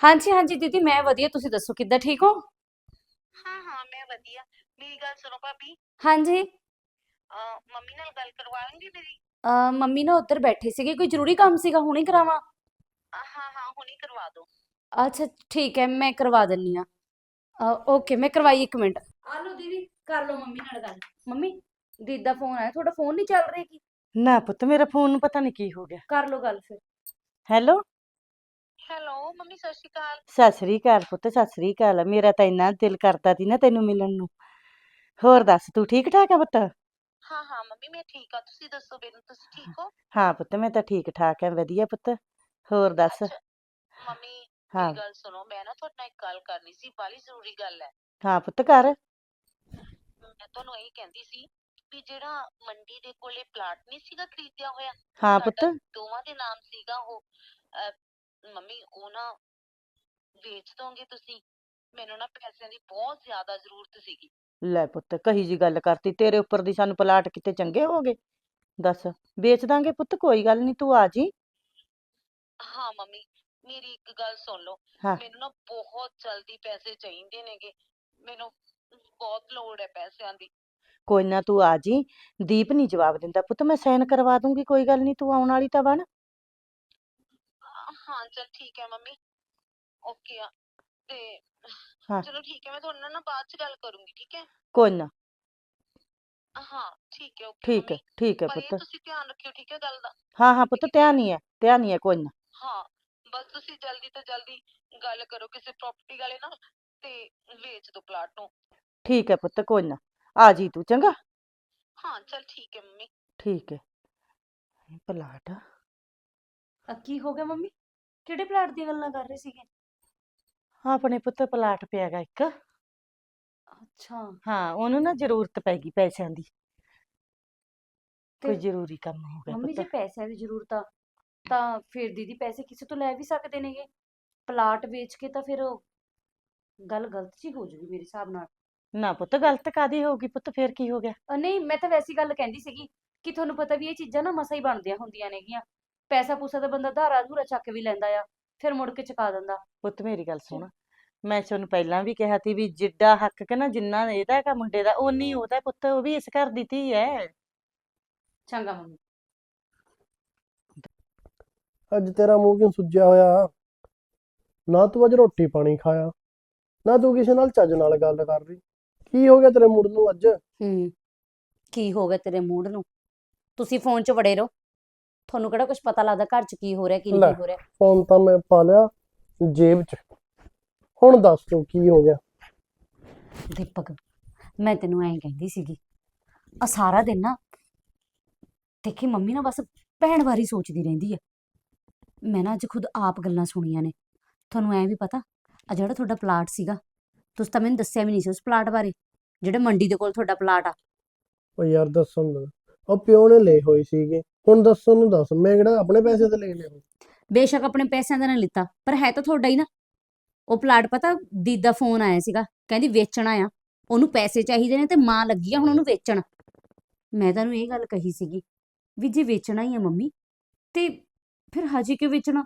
ਹਾਂਜੀ ਹਾਂਜੀ ਦੀਦੀ ਮੈਂ ਵਧੀਆ। ਤੁਸੀਂ ਦੱਸੋ ਕਿੱਦਾਂ ਠੀਕ ਹੋ? ਹਾਂ ਹਾਂ ਮੈਂ ਵਧੀਆ। ਮੇਰੀ ਗੱਲ ਸੁਣੋ ਭਾਬੀ। ਹਾਂਜੀ। ਅਹ ਮੰਮੀ ਨਾਲ ਗੱਲ ਕਰਵਾਉਣਗੇ ਮੇਰੀ? ਮੰਮੀ ਨਾ ਉੱਧਰ ਬੈਠੇ ਸੀਗੇ ਕੋਈ ਜ਼ਰੂਰੀ ਕੰਮ ਸੀਗਾ ਹੁਣੇ ਕਰਾਵਾਂ? ਹਾਂ ਹਾਂ ਹੁਣੀ ਕਰਵਾ ਦਿਓ ਅੱਛਾ ਠੀਕ ਹੈ ਮੈਂ ਕਰਵਾ ਦਿੰਨੀ ਆ। ਓਕੇ ਮੈਂ ਕਰਵਾਈ ਇੱਕ ਮਿੰਟ। ਆ ਲਓ ਦੀਦੀ ਕਰ ਲਓ ਮੰਮੀ ਨਾਲ ਗੱਲ। ਮੰਮੀ ਦੀਦੀ ਦਾ ਫੋਨ ਆਇਆ ਤੁਹਾਡਾ ਫੋਨ ਨਹੀਂ ਚੱਲ ਰਿਹਾ ਕੀ? ਨਾ ਪੁੱਤ ਮੇਰੇ ਫੋਨ ਨੂੰ ਪਤਾ ਨਹੀਂ ਕੀ ਹੋ ਗਿਆ। ਕਰ ਲਓ ਗੱਲ ਫਿਰ। ਹੈਲੋ? ਹੈਲੋ ਮੰਮੀ ਸਤਿ ਸ਼੍ਰੀ ਅਕਾਲ। ਸਤਿ ਸ੍ਰੀ ਅਕਾਲ ਪੁੱਤ ਸਤਿ ਸ੍ਰੀ ਅਕਾਲ। ਮੇਰਾ ਤਾਂ ਇੰਨਾ ਦਿਲ ਕਰਦਾ ਸੀ ਨਾ ਤੈਨੂੰ ਮਿਲਣ ਨੂੰ। ਹੋਰ ਦੱਸ ਤੂੰ ਠੀਕ ਠਾਕ ਆ ਪੁੱਤ? ਹਾਂ ਹਾਂ ਮੰਮੀ ਮੈਂ ਠੀਕ ਆ ਤੁਸੀਂ ਦੱਸੋ ਮੈਨੂੰ ਤੁਸੀਂ ਠੀਕ ਹੋ? ਹਾਂ ਪੁੱਤ ਮੈਂ ਤਾਂ ਠੀਕ ਠਾਕ ਆ ਵਧੀਆ ਪੁੱਤ ਹੋਰ ਦੱਸ? ਅੱਛਾ ਮੰਮੀ ਹਾਂ। ਮੇਰੀ ਗੱਲ ਸੁਣੋ ਮੈਂ ਨਾ ਤੁਹਾਡੇ ਨਾਲ ਇੱਕ ਗੱਲ ਕਰਨੀ ਸੀ ਬਾਲੀ ਜ਼ਰੂਰੀ ਗੱਲ ਹੈ। ਹਾਂ ਪੁੱਤ ਕਰ। ਮੈਂ ਤੁਹਾਨੂੰ ਇਹੀ ਕਹਿੰਦੀ ਸੀ ਵੀ ਜਿਹੜਾ ਮੰਡੀ ਦੇ ਕੋਲੇ ਪਲਾਟ ਨਹੀਂ ਸੀਗਾ ਖਰੀਦਿਆ ਹੋਇਆ ਹਾਂ ਪੁੱਤ। ਦੋਵਾਂ ਦੇ ਨਾਮ ਸੀਗਾ ਉਹ ਅਹ, ਮੰਮੀ ਉਹ ਨਾ ਵੇਚ ਦੋਗੇ ਤੁਸੀਂ? ਮੈਨੂੰ ਨਾ ਪੈਸਿਆਂ ਦੀ ਬਹੁਤ ਜ਼ਿਆਦਾ ਜ਼ਰੂਰਤ ਸੀਗੀ। ਲੈ ਪੁੱਤ ਕਹੀ ਜੀ ਗੱਲ ਕਰਤੀ ਤੇਰੇ ਉੱਪਰ ਦੀ ਸਾਨੂੰ ਪਲਾਟ ਕਿਤੇ ਚੰਗੇ ਹੋ ਗਏ? ਦੱਸ ਵੇਚ ਦਾਂਗੇ ਪੁੱਤ ਕੋਈ ਗੱਲ ਨਹੀਂ ਤੂੰ ਆ ਜੀ। ਹਾਂ ਮੰਮੀ ਮੇਰੀ ਇੱਕ ਗੱਲ ਸੁਣ ਲਓ। ਹਾਂ। ਮੈਨੂੰ ਨਾ ਬਹੁਤ ਜਲਦੀ ਪੈਸੇ ਚਾਹੀਦੇ ਨੇਗੇ। ਮੈਨੂੰ ਬਹੁਤ ਲੋੜ ਹੈ ਪੈਸਿਆਂ ਦੀ। ਕੋਈ ਨਾ ਤੂੰ ਆ ਜੀ। ਦੀਪ ਨਹੀਂ ਜਵਾਬ ਦਿੰਦਾ ਪੁੱਤ ਮੈਂ ਸਾਈਨ ਕਰਵਾ ਦੂੰਗੀ ਕੋਈ ਗੱਲ ਨਹੀਂ ਤੂੰ ਆਉਣ ਵਾਲੀ ਤਾਂ ਬਣ। ਹਾਂ ਚਲ ਠੀਕ ਹੈ ਮੰਮੀ। ਓਕੇ ਆ ਤੇ ਹਾਂ। ਚਲੋ ਠੀਕ ਹੈ ਮੈਂ ਤੁਹਾਡੇ ਨਾਲ ਨਾ ਬਾਅਦ ਚ ਗੱਲ ਕਰੂੰਗੀ ਠੀਕ ਹੈ? ਕੋਈ ਨਾ। ਹਾਂ ਠੀਕ ਹੈ ਓਕੇ ਠੀਕ ਹੈ ਠੀਕ ਹੈ ਪੁੱਤ। ਤੁਸੀਂ ਧਿਆਨ ਰੱਖਿਓ ਠੀਕ ਹੈ ਗੱਲ ਦਾ। ਹਾਂ ਹਾਂ ਪੁੱਤ ਧਿਆਨ ਹੀ। ਹੈ ਧਿਆਨ ਹੀ ਹੈ ਕੋਈ ਨਾ। ਹਾਂ ਬਸ ਤੁਸੀਂ ਜਲਦੀ ਤੋਂ ਜਲਦੀ ਗੱਲ ਕਰੋ ਕਿਸੇ ਪ੍ਰਾਪਰਟੀ ਵਾਲੇ ਨਾਲ ਤੇ ਵੇਚ ਦਿਓ ਪਲਾਟ ਨੂੰ। ਠੀਕ ਹੈ ਪੁੱਤ ਕੋਈ ਨਾ। ਆ ਜੀ ਤੂੰ ਚੰਗਾ? ਹਾਂ ਚਲ ਠੀਕ ਹੈ ਮੰਮੀ। ਠੀਕ ਹੈ। ਪਲਾਟ ਆ। ਕੀ ਹੋ ਗਿਆ ਮੰਮੀ? ਕਿਹੜੇ ਪਲਾਟ ਦੀ ਗੱਲਾਂ ਕਰ ਰਹੇ ਸੀਗੇ? ਆਪਣੇ ਪੁੱਤ ਪਲਾਟ ਪਿਆਗਾ ਇੱਕ। ਅੱਛਾ। ਹਾਂ ਉਹਨੂੰ ਨਾ ਜ਼ਰੂਰਤ ਪੈ ਗਈ ਪੈਸਿਆਂ ਦੀ। ਕੋਈ ਤੇ ਜ਼ਰੂਰੀ ਕੰਮ ਹੋ ਗਿਆ ਮੰਮੀ ਜੇ ਪੁੱਤ। ਪੈਸਿਆਂ ਦੀ ਜ਼ਰੂਰਤ ਆ ਤਾਂ ਫਿਰ ਦੀਦੀ ਪੈਸੇ ਕਿਸੇ ਤੋਂ ਲੈ ਵੀ ਸਕਦੇ ਨੇਗੇ? ਪਲਾਟ ਵੇਚ ਕੇ ਤਾਂ ਫਿਰ ਉਹ ਗੱਲ ਗਲਤ ਜੀ ਹੋ ਜੂਗੀ ਮੇਰੇ ਹਿਸਾਬ ਨਾਲ। ਨਾ ਪੁੱਤ ਗਲਤ ਕਾਦੀ ਹੋਊਗੀ ਪੁੱਤ ਫੇਰ ਕੀ ਹੋ ਗਿਆ? ਅ, ਨਹੀਂ ਮੈਂ ਤਾਂ ਵੈਸੀ ਗੱਲ ਕਹਿੰਦੀ ਸੀਗੀ ਕਿ ਤੁਹਾਨੂੰ ਪਤਾ ਵੀ ਇਹ ਚੀਜ਼ਾਂ ਨਾ ਮਸਾ ਹੀ ਬਣਦੀਆਂ ਹੁੰਦੀਆਂ ਨੇਗੀਆਂ। ਪੈਸਾ ਪੂਸਾ ਤਾਂ ਬੰਦਾ ਧਾਰਾ ਧੂਰਾ ਚੱਕ ਵੀ ਲੈਂਦਾ ਆ। ਫਿਰ ਮੁੜ ਕੇ ਚੁਕਾ ਦਿੰਦਾ। ਪੁੱਤ ਮੇਰੀ ਗੱਲ ਸੁਣ। ਮੈਂ ਤੁਹਾਨੂੰ ਪਹਿਲਾਂ ਵੀ ਕਿਹਾ ਸੀ ਵੀ ਜਿੱਡਾ ਹੱਕ ਕਿ ਨਾ ਜਿੰਨਾ ਇਹਦਾ ਹੈਗਾ ਮੁੰਡੇ ਦਾ ਓਨੀ ਉਹਦਾ ਪੁੱਤ ਉਹ ਵੀ ਇਸ ਘਰ ਦੀ ਧੀ ਹੈ ਚੰਗਾ ਮੰਮੀ। ਅੱਜ ਤੇਰਾ ਮੂੰਹ ਕਿਉਂ ਸੁੱਜਿਆ ਹੋਇਆ? ਨਾ ਤੂੰ ਅੱਜ ਰੋਟੀ ਪਾਣੀ ਖਾਇਆ ਨਾ ਤੂੰ ਕਿਸੇ ਨਾਲ ਚੱਜ ਨਾਲ ਗੱਲ ਕਰ ਰਹੀ। ਕੀ ਹੋ ਗਿਆ ਤੇਰੇ ਮੂਡ ਨੂੰ ਅੱਜ? ਹੂੰ। ਕੀ ਹੋ ਗਿਆ ਤੇਰੇ ਮੂਡ ਨੂੰ? ਤੁਸੀਂ ਫੋਨ 'ਚ ਵੜੇ ਰਹੋ। ਤੁਹਾਨੂੰ ਕਿਹੜਾ ਕੁਝ ਪਤਾ ਲੱਗਦਾ ਘਰ 'ਚ ਕੀ ਹੋ ਰਿਹਾ ਕੀ। ਨਹੀਂ ਹੋ ਰਿਹਾ? ਫੋਨ ਤਾਂ ਮੈਂ ਪਾ ਲਿਆ ਜੇਬ 'ਚ। ਹੁਣ ਦੱਸ ਤੂੰ ਕੀ ਹੋ ਗਿਆ? ਦੀਪਕ ਮੈਂ ਤੈਨੂੰ ਐਂ ਕਹਿੰਦੀ ਸੀਗੀ ਆ ਸਾਰਾ ਦਿਨ ਨਾ ਦੇਖੀ ਮੰਮੀ ਨਾ ਬਸ ਭੈਣ ਵਾਰੀ ਸੋਚਦੀ ਰਹਿੰਦੀ ਹੈ ਮੈਂ ਨਾ ਅੱਜ ਖੁਦ ਆਪ ਗੱਲਾਂ ਸੁਣੀਆਂ ਨੇ। ਤੁਹਾਨੂੰ ਐਂ ਵੀ ਪਤਾ ਆ ਜਿਹੜਾ ਤੁਹਾਡਾ ਪਲਾਟ ਸੀਗਾ ਤੁਸੀਂ ਤਾਂ ਮੈਨੂੰ ਦੱਸਿਆ ਵੀ ਨਹੀਂ ਸੀ ਉਸ ਪਲਾਟ ਬਾਰੇ ਜਿਹੜੇ ਮੰਡੀ ਦੇ ਕੋਲ ਤੁਹਾਡਾ ਪਲਾਟ ਆ। ਉਹ ਯਾਰ ਦੱਸਣ ਦਾ। ਉਹ ਪਿਓ ਨੇ ਲਏ ਹੋਏ ਸੀਗੇ। ਹੁਣ ਦੱਸਣ ਨੂੰ ਦੱਸ, ਮੈਂ ਕਿਹੜਾ ਆਪਣੇ ਪੈਸੇ ਤੇ ਲੈ ਲਿਆ? ਬੇਸ਼ੱਕ ਆਪਣੇ ਪੈਸਿਆਂ ਦਾ ਨਾ ਲਿੱਤਾ, ਪਰ ਹੈ ਤਾਂ ਤੁਹਾਡਾ ਹੀ ਨਾ। ਉਹ ਪਲਾਟ ਪਤਾ, ਦੀਦ ਦਾ ਫੋਨ ਆਇਆ ਸੀਗਾ, ਕਹਿੰਦੀ ਵੇਚਣਾ ਆ। ਉਹਨੂੰ ਪੈਸੇ ਚਾਹੀਦੇ ਨੇ ਤੇ ਮਾਂ ਲੱਗੀ ਆ ਹੁਣ ਉਹਨੂੰ ਵੇਚਣ। ਮੈਂ ਤੁਹਾਨੂੰ ਇਹ ਗੱਲ ਕਹੀ ਸੀਗੀ ਵੀ ਜੇ ਵੇਚਣਾ ਹੀ ਆ ਮੰਮੀ, ਤੇ ਫਿਰ ਹਜੇ ਕਿਉਂ ਵੇਚਣਾ?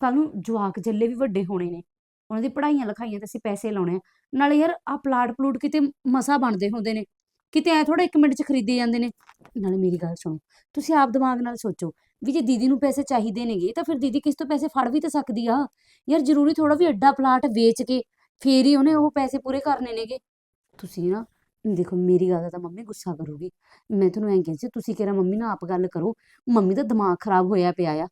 ਕੱਲ ਨੂੰ ਜਵਾਕ ਜੱਲੇ ਵੀ ਵੱਡੇ ਹੋਣੇ ਨੇ। ਉਹਨਾਂ ਦੀ ਪੜ੍ਹਾਈਆਂ ਲਿਖਾਈਆਂ ਤੇ ਅਸੀਂ ਪੈਸੇ ਲਾਉਣੇ ਆ। ਨਾਲੇ ਯਾਰ ਆ ਪਲਾਟ ਪਲੂਟ ਕਿਤੇ ਮਸਾ ਬਣਦੇ ਹੁੰਦੇ ਨੇ। ਕਿਤੇ ਐ ਥੋੜਾ 1 ਮਿੰਟ ਚ ਖਰੀਦੇ ਜਾਂਦੇ ਨੇ। ਨਾਲੇ ਮੇਰੀ ਗੱਲ ਸੁਣੋ, ਤੁਸੀਂ ਆਪ ਦਿਮਾਗ ਨਾਲ ਸੋਚੋ ਵੀ ਜੇ ਦੀਦੀ ਨੂੰ ਪੈਸੇ ਚਾਹੀਦੇ ਨੇਗੇ ਤਾਂ ਫਿਰ ਦੀਦੀ ਕਿਸ ਤੋਂ ਪੈਸੇ ਫੜ ਵੀ ਤਾਂ ਸਕਦੀ ਆ। ਯਾਰ ਜ਼ਰੂਰੀ ਥੋੜਾ ਵੀ ਐਡਾ ਪਲਾਟ ਵੇਚ ਕੇ ਫੇਰ ਹੀ ਉਹਨੇ ਉਹ ਪੈਸੇ ਪੂਰੇ ਕਰਨੇ ਨੇਗੇ। ਤੁਸੀਂ ਨਾ, ਦੇਖੋ ਮੇਰੀ ਗੱਲ ਦਾ ਤਾਂ ਮੰਮੀ ਗੁੱਸਾ ਕਰੂਗੀ। ਮੈਂ ਤੁਹਾਨੂੰ ਐਂ ਕਹਿੰਦੀ ਸੀ, ਤੁਸੀਂ ਕਿਹੜਾ ਮੰਮੀ ਨਾਲ ਆਪ ਗੱਲ ਕਰੋ, ਮੰਮੀ ਦਾ ਦਿਮਾਗ ਖਰਾਬ ਹੋਇਆ ਪਿਆ ਆ।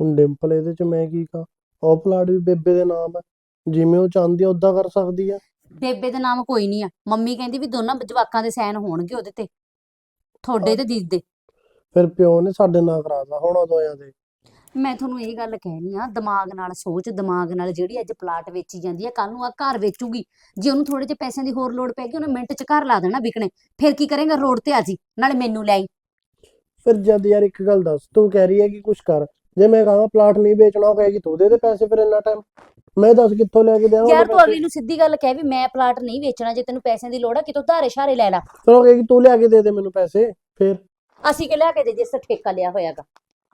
ਹੁਣ ਡਿੰਪਲ ਇਹਦੇ 'ਚ ਮੈਂ ਕੀ ਕਹਾਂ, ਉਹ ਪਲਾਟ ਵੀ ਬੇਬੇ ਦੇ ਨਾਮ ਹੈ ਜਿਵੇਂ ਉਹ ਚਾਹੁੰਦੀ ਆ ਉਦਾਂ ਕਰ ਸਕਦੀ ਆ। ਬੇਬੇ ਦਾ ਨਾਮ ਕੋਈ ਨਹੀਂ ਆ। ਮੰਮੀ ਕਹਿੰਦੀ ਵੀ ਦੋਨਾਂ ਜਵਾਕਾਂ ਦੇ ਸਾਈਨ ਹੋਣਗੇ ਉਹਦੇ ਤੇ। ਤੁਹਾਡੇ ਤੇ ਦੀਦੀ ਦੇ। ਫਿਰ ਪਿਓ ਨੇ ਸਾਡੇ ਨਾਲ ਕਰਾਤਾ ਹੁਣ ਉਹ ਦੋਆਂ ਦੇ ਮੈਂ ਤੁਹਾਨੂੰ ਇਹ ਗੱਲ ਕਹਿਣੀ ਆ ਦਿਮਾਗ ਨਾਲ ਸੋਚ ਦਿਮਾਗ ਨਾਲ ਜਿਹੜੀ ਅੱਜ ਪਲਾਟ ਵੇਚੀ ਜਾਂਦੀ ਆ ਕੱਲ ਨੂੰ ਆ ਘਰ ਵੇਚੂਗੀ। ਜੇ ਉਹਨੂੰ ਥੋੜੇ ਜਿਹੇ ਪੈਸਿਆਂ ਦੀ ਹੋਰ ਲੋੜ ਪੈ ਗਈ ਉਹਨੇ ਮਿੰਟ 'ਚ ਘਰ ਲਾ ਦੇਣਾ ਵਿਕਣੇ। ਫਿਰ ਕੀ ਕਰੇਗਾ? ਰੋਡ ਤੇ ਆ ਜੀ ਨਾਲੇ ਮੈਨੂੰ ਲੈ ਆਈ। ਫਿਰ ਜਦ ਯਾਰ ਇੱਕ ਗੱਲ ਦੱਸ ਤੂੰ ਕਹਿ ਰਹੀ ਹੈ ਕਿ ਕੁਛ ਕਰ। ਜੇ ਮੈਂ ਕਹਾਂ ਪਲਾਟ ਨਹੀਂ ਵੇਚਣਾ ਉਹ ਕਹੇਗੀ ਤੂੰ ਦੇ ਦੇ ਪੈਸੇ ਫਿਰ ਇੰਨਾ ਟਾਈਮ ਮੈਂ ਦੱਸ ਕਿੱਥੋਂ ਲੈ ਕੇ ਦੇਵਾਂ ਯਾਰ ਤੂੰ ਅਗਲੀ ਨੂੰ ਸਿੱਧੀ ਗੱਲ ਕਹਿ ਵੀ ਮੈਂ ਪਲਾਟ ਨਹੀਂ ਵੇਚਣਾ ਜੇ ਤੈਨੂੰ ਪੈਸਿਆਂ ਦੀ ਲੋੜ ਆ ਕਿਤੋਂ ਧਾਰੇ ਸ਼ਾਰੇ ਲੈ ਲੈ। ਫਿਰ ਉਹ ਕਹੇਗੀ ਤੂੰ ਲਿਆ ਕੇ ਦੇ ਦੇ ਮੈਨੂੰ ਪੈਸੇ ਫਿਰ। ਅਸੀਂ ਕਿ ਲਿਆ ਕੇ ਦੇ ਜਿਸ ਦਾ ਠੇਕਾ ਲਿਆ ਹੋਇਆਗਾ।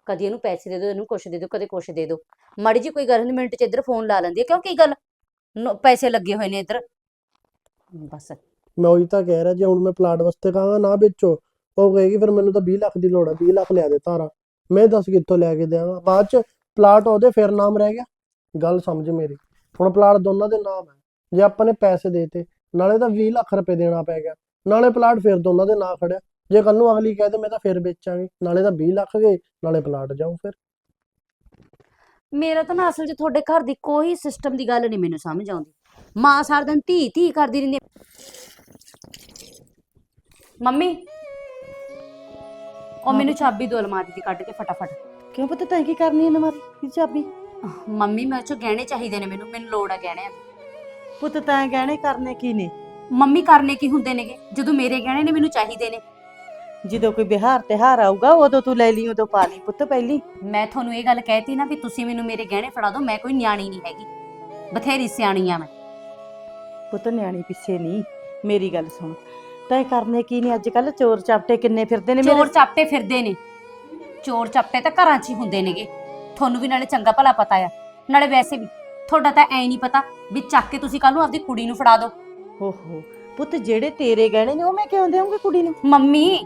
ਕਦੀ ਇਹਨੂੰ ਪੈਸੇ ਦੇ ਦਿਓ ਇਹਨੂੰ ਕੁਛ ਦੇ ਦਿਓ ਕਦੇ ਕੁਛ ਦੇ ਦਿਓ। ਮਾੜੀ ਜੀ ਕੋਈ ਗੱਲ ਨਹੀਂ ਮਿੰਟ 'ਚ ਇੱਧਰ ਫੋਨ ਲਾ ਲੈਂਦੀ ਹੈ ਕਿਉਂ ਕੀ ਗੱਲ? ਨੋ- ਪੈਸੇ ਲੱਗੇ ਹੋਏ ਨੇ ਇੱਧਰ। ਬਸ। ਮੈਂ ਉਹੀ ਤਾਂ ਕਹਿ ਰਿਹਾ ਜੇ ਹੁਣ ਮੈਂ ਪਲਾਟ ਵਾਸਤੇ ਕਹਾਂਗਾ ਨਾ ਵੇਚੋ ਉਹ ਕਹੇਗੀ ਫਿਰ ਮੈਨੂੰ ਤਾਂ 20 ਲੱਖ ਦੀ ਲੋੜ ਹੈ 20 ਲੱਖ ਲਿਆ ਦੇ ਤਾਰਾ ਮੈਂ ਦੱਸ ਕਿੱਥੋਂ ਲਿਆ ਕੇ ਦੇਵਾਂ ਬਾਅਦ ਚ ਪਲਾਟ ਉਹਦੇ ਫਿਰ ਨਾਮ ਰਹਿ ਗਿਆ। ਗੱਲ ਸਮਝ ਮੇਰੀ। ਹੁਣ ਪਲਾਟ ਦੋਨਾਂ ਦੇ ਨਾਮ ਹੈ ਜੇ ਆਪਾਂ ਨੇ ਪੈਸੇ ਦੇਤੇ, ਨਾਲੇ ਤਾਂ 20 ਲੱਖ ਰੁਪਏ ਦੇਣਾ ਪੈ ਗਿਆ। ਨਾਲੇ ਪਲਾਟ ਫਿਰ ਦੋਨਾਂ ਦੇ ਨਾਂ ਖੜਿਆ। ਜੇ ਕੱਲ ਨੂੰ ਅਗਲੀ ਕਹੇ ਤੇ ਮੈਂ ਤਾਂ ਫਿਰ ਵੇਚਾਂਗੇ। ਨਾਲੇ ਤਾਂ 20 ਲੱਖ ਗਏ, ਨਾਲੇ ਪਲਾਟ ਜਾਊ ਫਿਰ। ਮੇਰਾ ਤਾਂ ਨਾ ਅਸਲ 'ਚ ਤੁਹਾਡੇ ਘਰ ਦੀ ਕੋਈ ਸਿਸਟਮ ਦੀ ਗੱਲ ਨਹੀਂ ਮੈਨੂੰ ਸਮਝ ਆਉਂਦੀ। ਮਾਂ ਸਾਰਾ ਦਿਨ ਧੀ ਧੀ ਕਰਦੀ ਰਹਿੰਦੀ ਮੰਮੀ ਉਹ ਮੈਨੂੰ ਚਾਬੀ ਦੋ ਅਲਮਾਰੀ ਦੀ ਕੱਢ ਕੇ ਫਟਾਫਟ। ਕਿਉਂ ਪੁੱਤ ਤੈਂ ਕੀ ਕਰਨੀ ਹੈ ਨਮਾਰੀ ਕੀ ਚਾਬੀ? ਮੰਮੀ ਮੈਂ 'ਚੋਂ ਗਹਿਣੇ ਚਾਹੀਦੇ ਨੇ ਮੈਨੂੰ ਮੈਨੂੰ ਲੋੜ ਆ ਗਹਿਣਿਆਂ ਦੀ। ਪੁੱਤ ਤੈਂ ਗਹਿਣੇ ਕਰਨੇ ਕੀ ਨੇ? ਮੰਮੀ ਕਰਨੇ ਕੀ ਹੁੰਦੇ ਨੇਗੇ? ਜਦੋਂ ਮੇਰੇ ਗਹਿਣੇ ਨੇ ਮੈਨੂੰ ਚਾਹੀਦੇ ਨੇ। ਜਦੋਂ ਕੋਈ ਬਿਹਾਰ ਤਿਹਾਰ ਆਊਗਾ ਉਦੋਂ ਤੂੰ ਲੈ ਲਈ ਉਦੋਂ ਪਾ ਲਈ ਪੁੱਤ ਪਹਿਲੀ। ਮੈਂ ਤੁਹਾਨੂੰ ਇਹ ਗੱਲ ਕਹਿਤੀ ਨਾ ਵੀ ਤੁਸੀਂ ਮੈਨੂੰ ਮੇਰੇ ਗਹਿਣੇ ਫੜਾ ਦਿਓ ਮੈਂ ਕੋਈ ਨਿਆਣੀ ਨਹੀਂ ਹੈਗੀ। ਬਥੇਰੀ ਸਿਆਣੀ ਆ ਮੈਂ। ਪੁੱਤ ਨਿਆਣੀ ਪਿੱਛੇ ਨਹੀਂ। ਮੇਰੀ ਗੱਲ ਸੁਣ। ਤੈਂ ਕਰਨੇ ਕੀ ਨੇ? ਅੱਜ ਕੱਲ ਚੋਰ ਚਾਪਟੇ ਕਿੰਨੇ ਫਿਰਦੇ ਨੇ ਚੋਰ ਚਾਪਟੇ ਫਿਰਦੇ ਨੇ। ਚੋਰ ਚਾਪਟੇ ਤਾਂ ਘਰਾਂ 'ਚ ਹੀ ਹੁੰਦੇ ਨੇਗੇ। ਤੁਹਾਨੂੰ ਵੀ ਨਾਲੇ ਚੰਗਾ ਭਲਾ ਪਤਾ ਆ। ਨਾਲੇ ਵੈਸੇ ਵੀ ਤੁਹਾਡਾ ਤਾਂ ਐ ਨਹੀਂ ਪਤਾ ਵੀ ਚੱਕ ਕੇ ਤੁਸੀਂ ਕੱਲ ਨੂੰ ਆਪਦੀ ਕੁੜੀ ਨੂੰ ਫੜਾ ਦਿਓ। ਓਹੋ ਪੁੱਤ ਜਿਹੜੇ ਤੇਰੇ ਗਹਿਣੇ ਨੇ ਉਹ ਮੈਂ ਕਿਉਂ ਦੇਵਾਂਗੀ ਕੁੜੀ ਨੂੰ? ਮੰਮੀ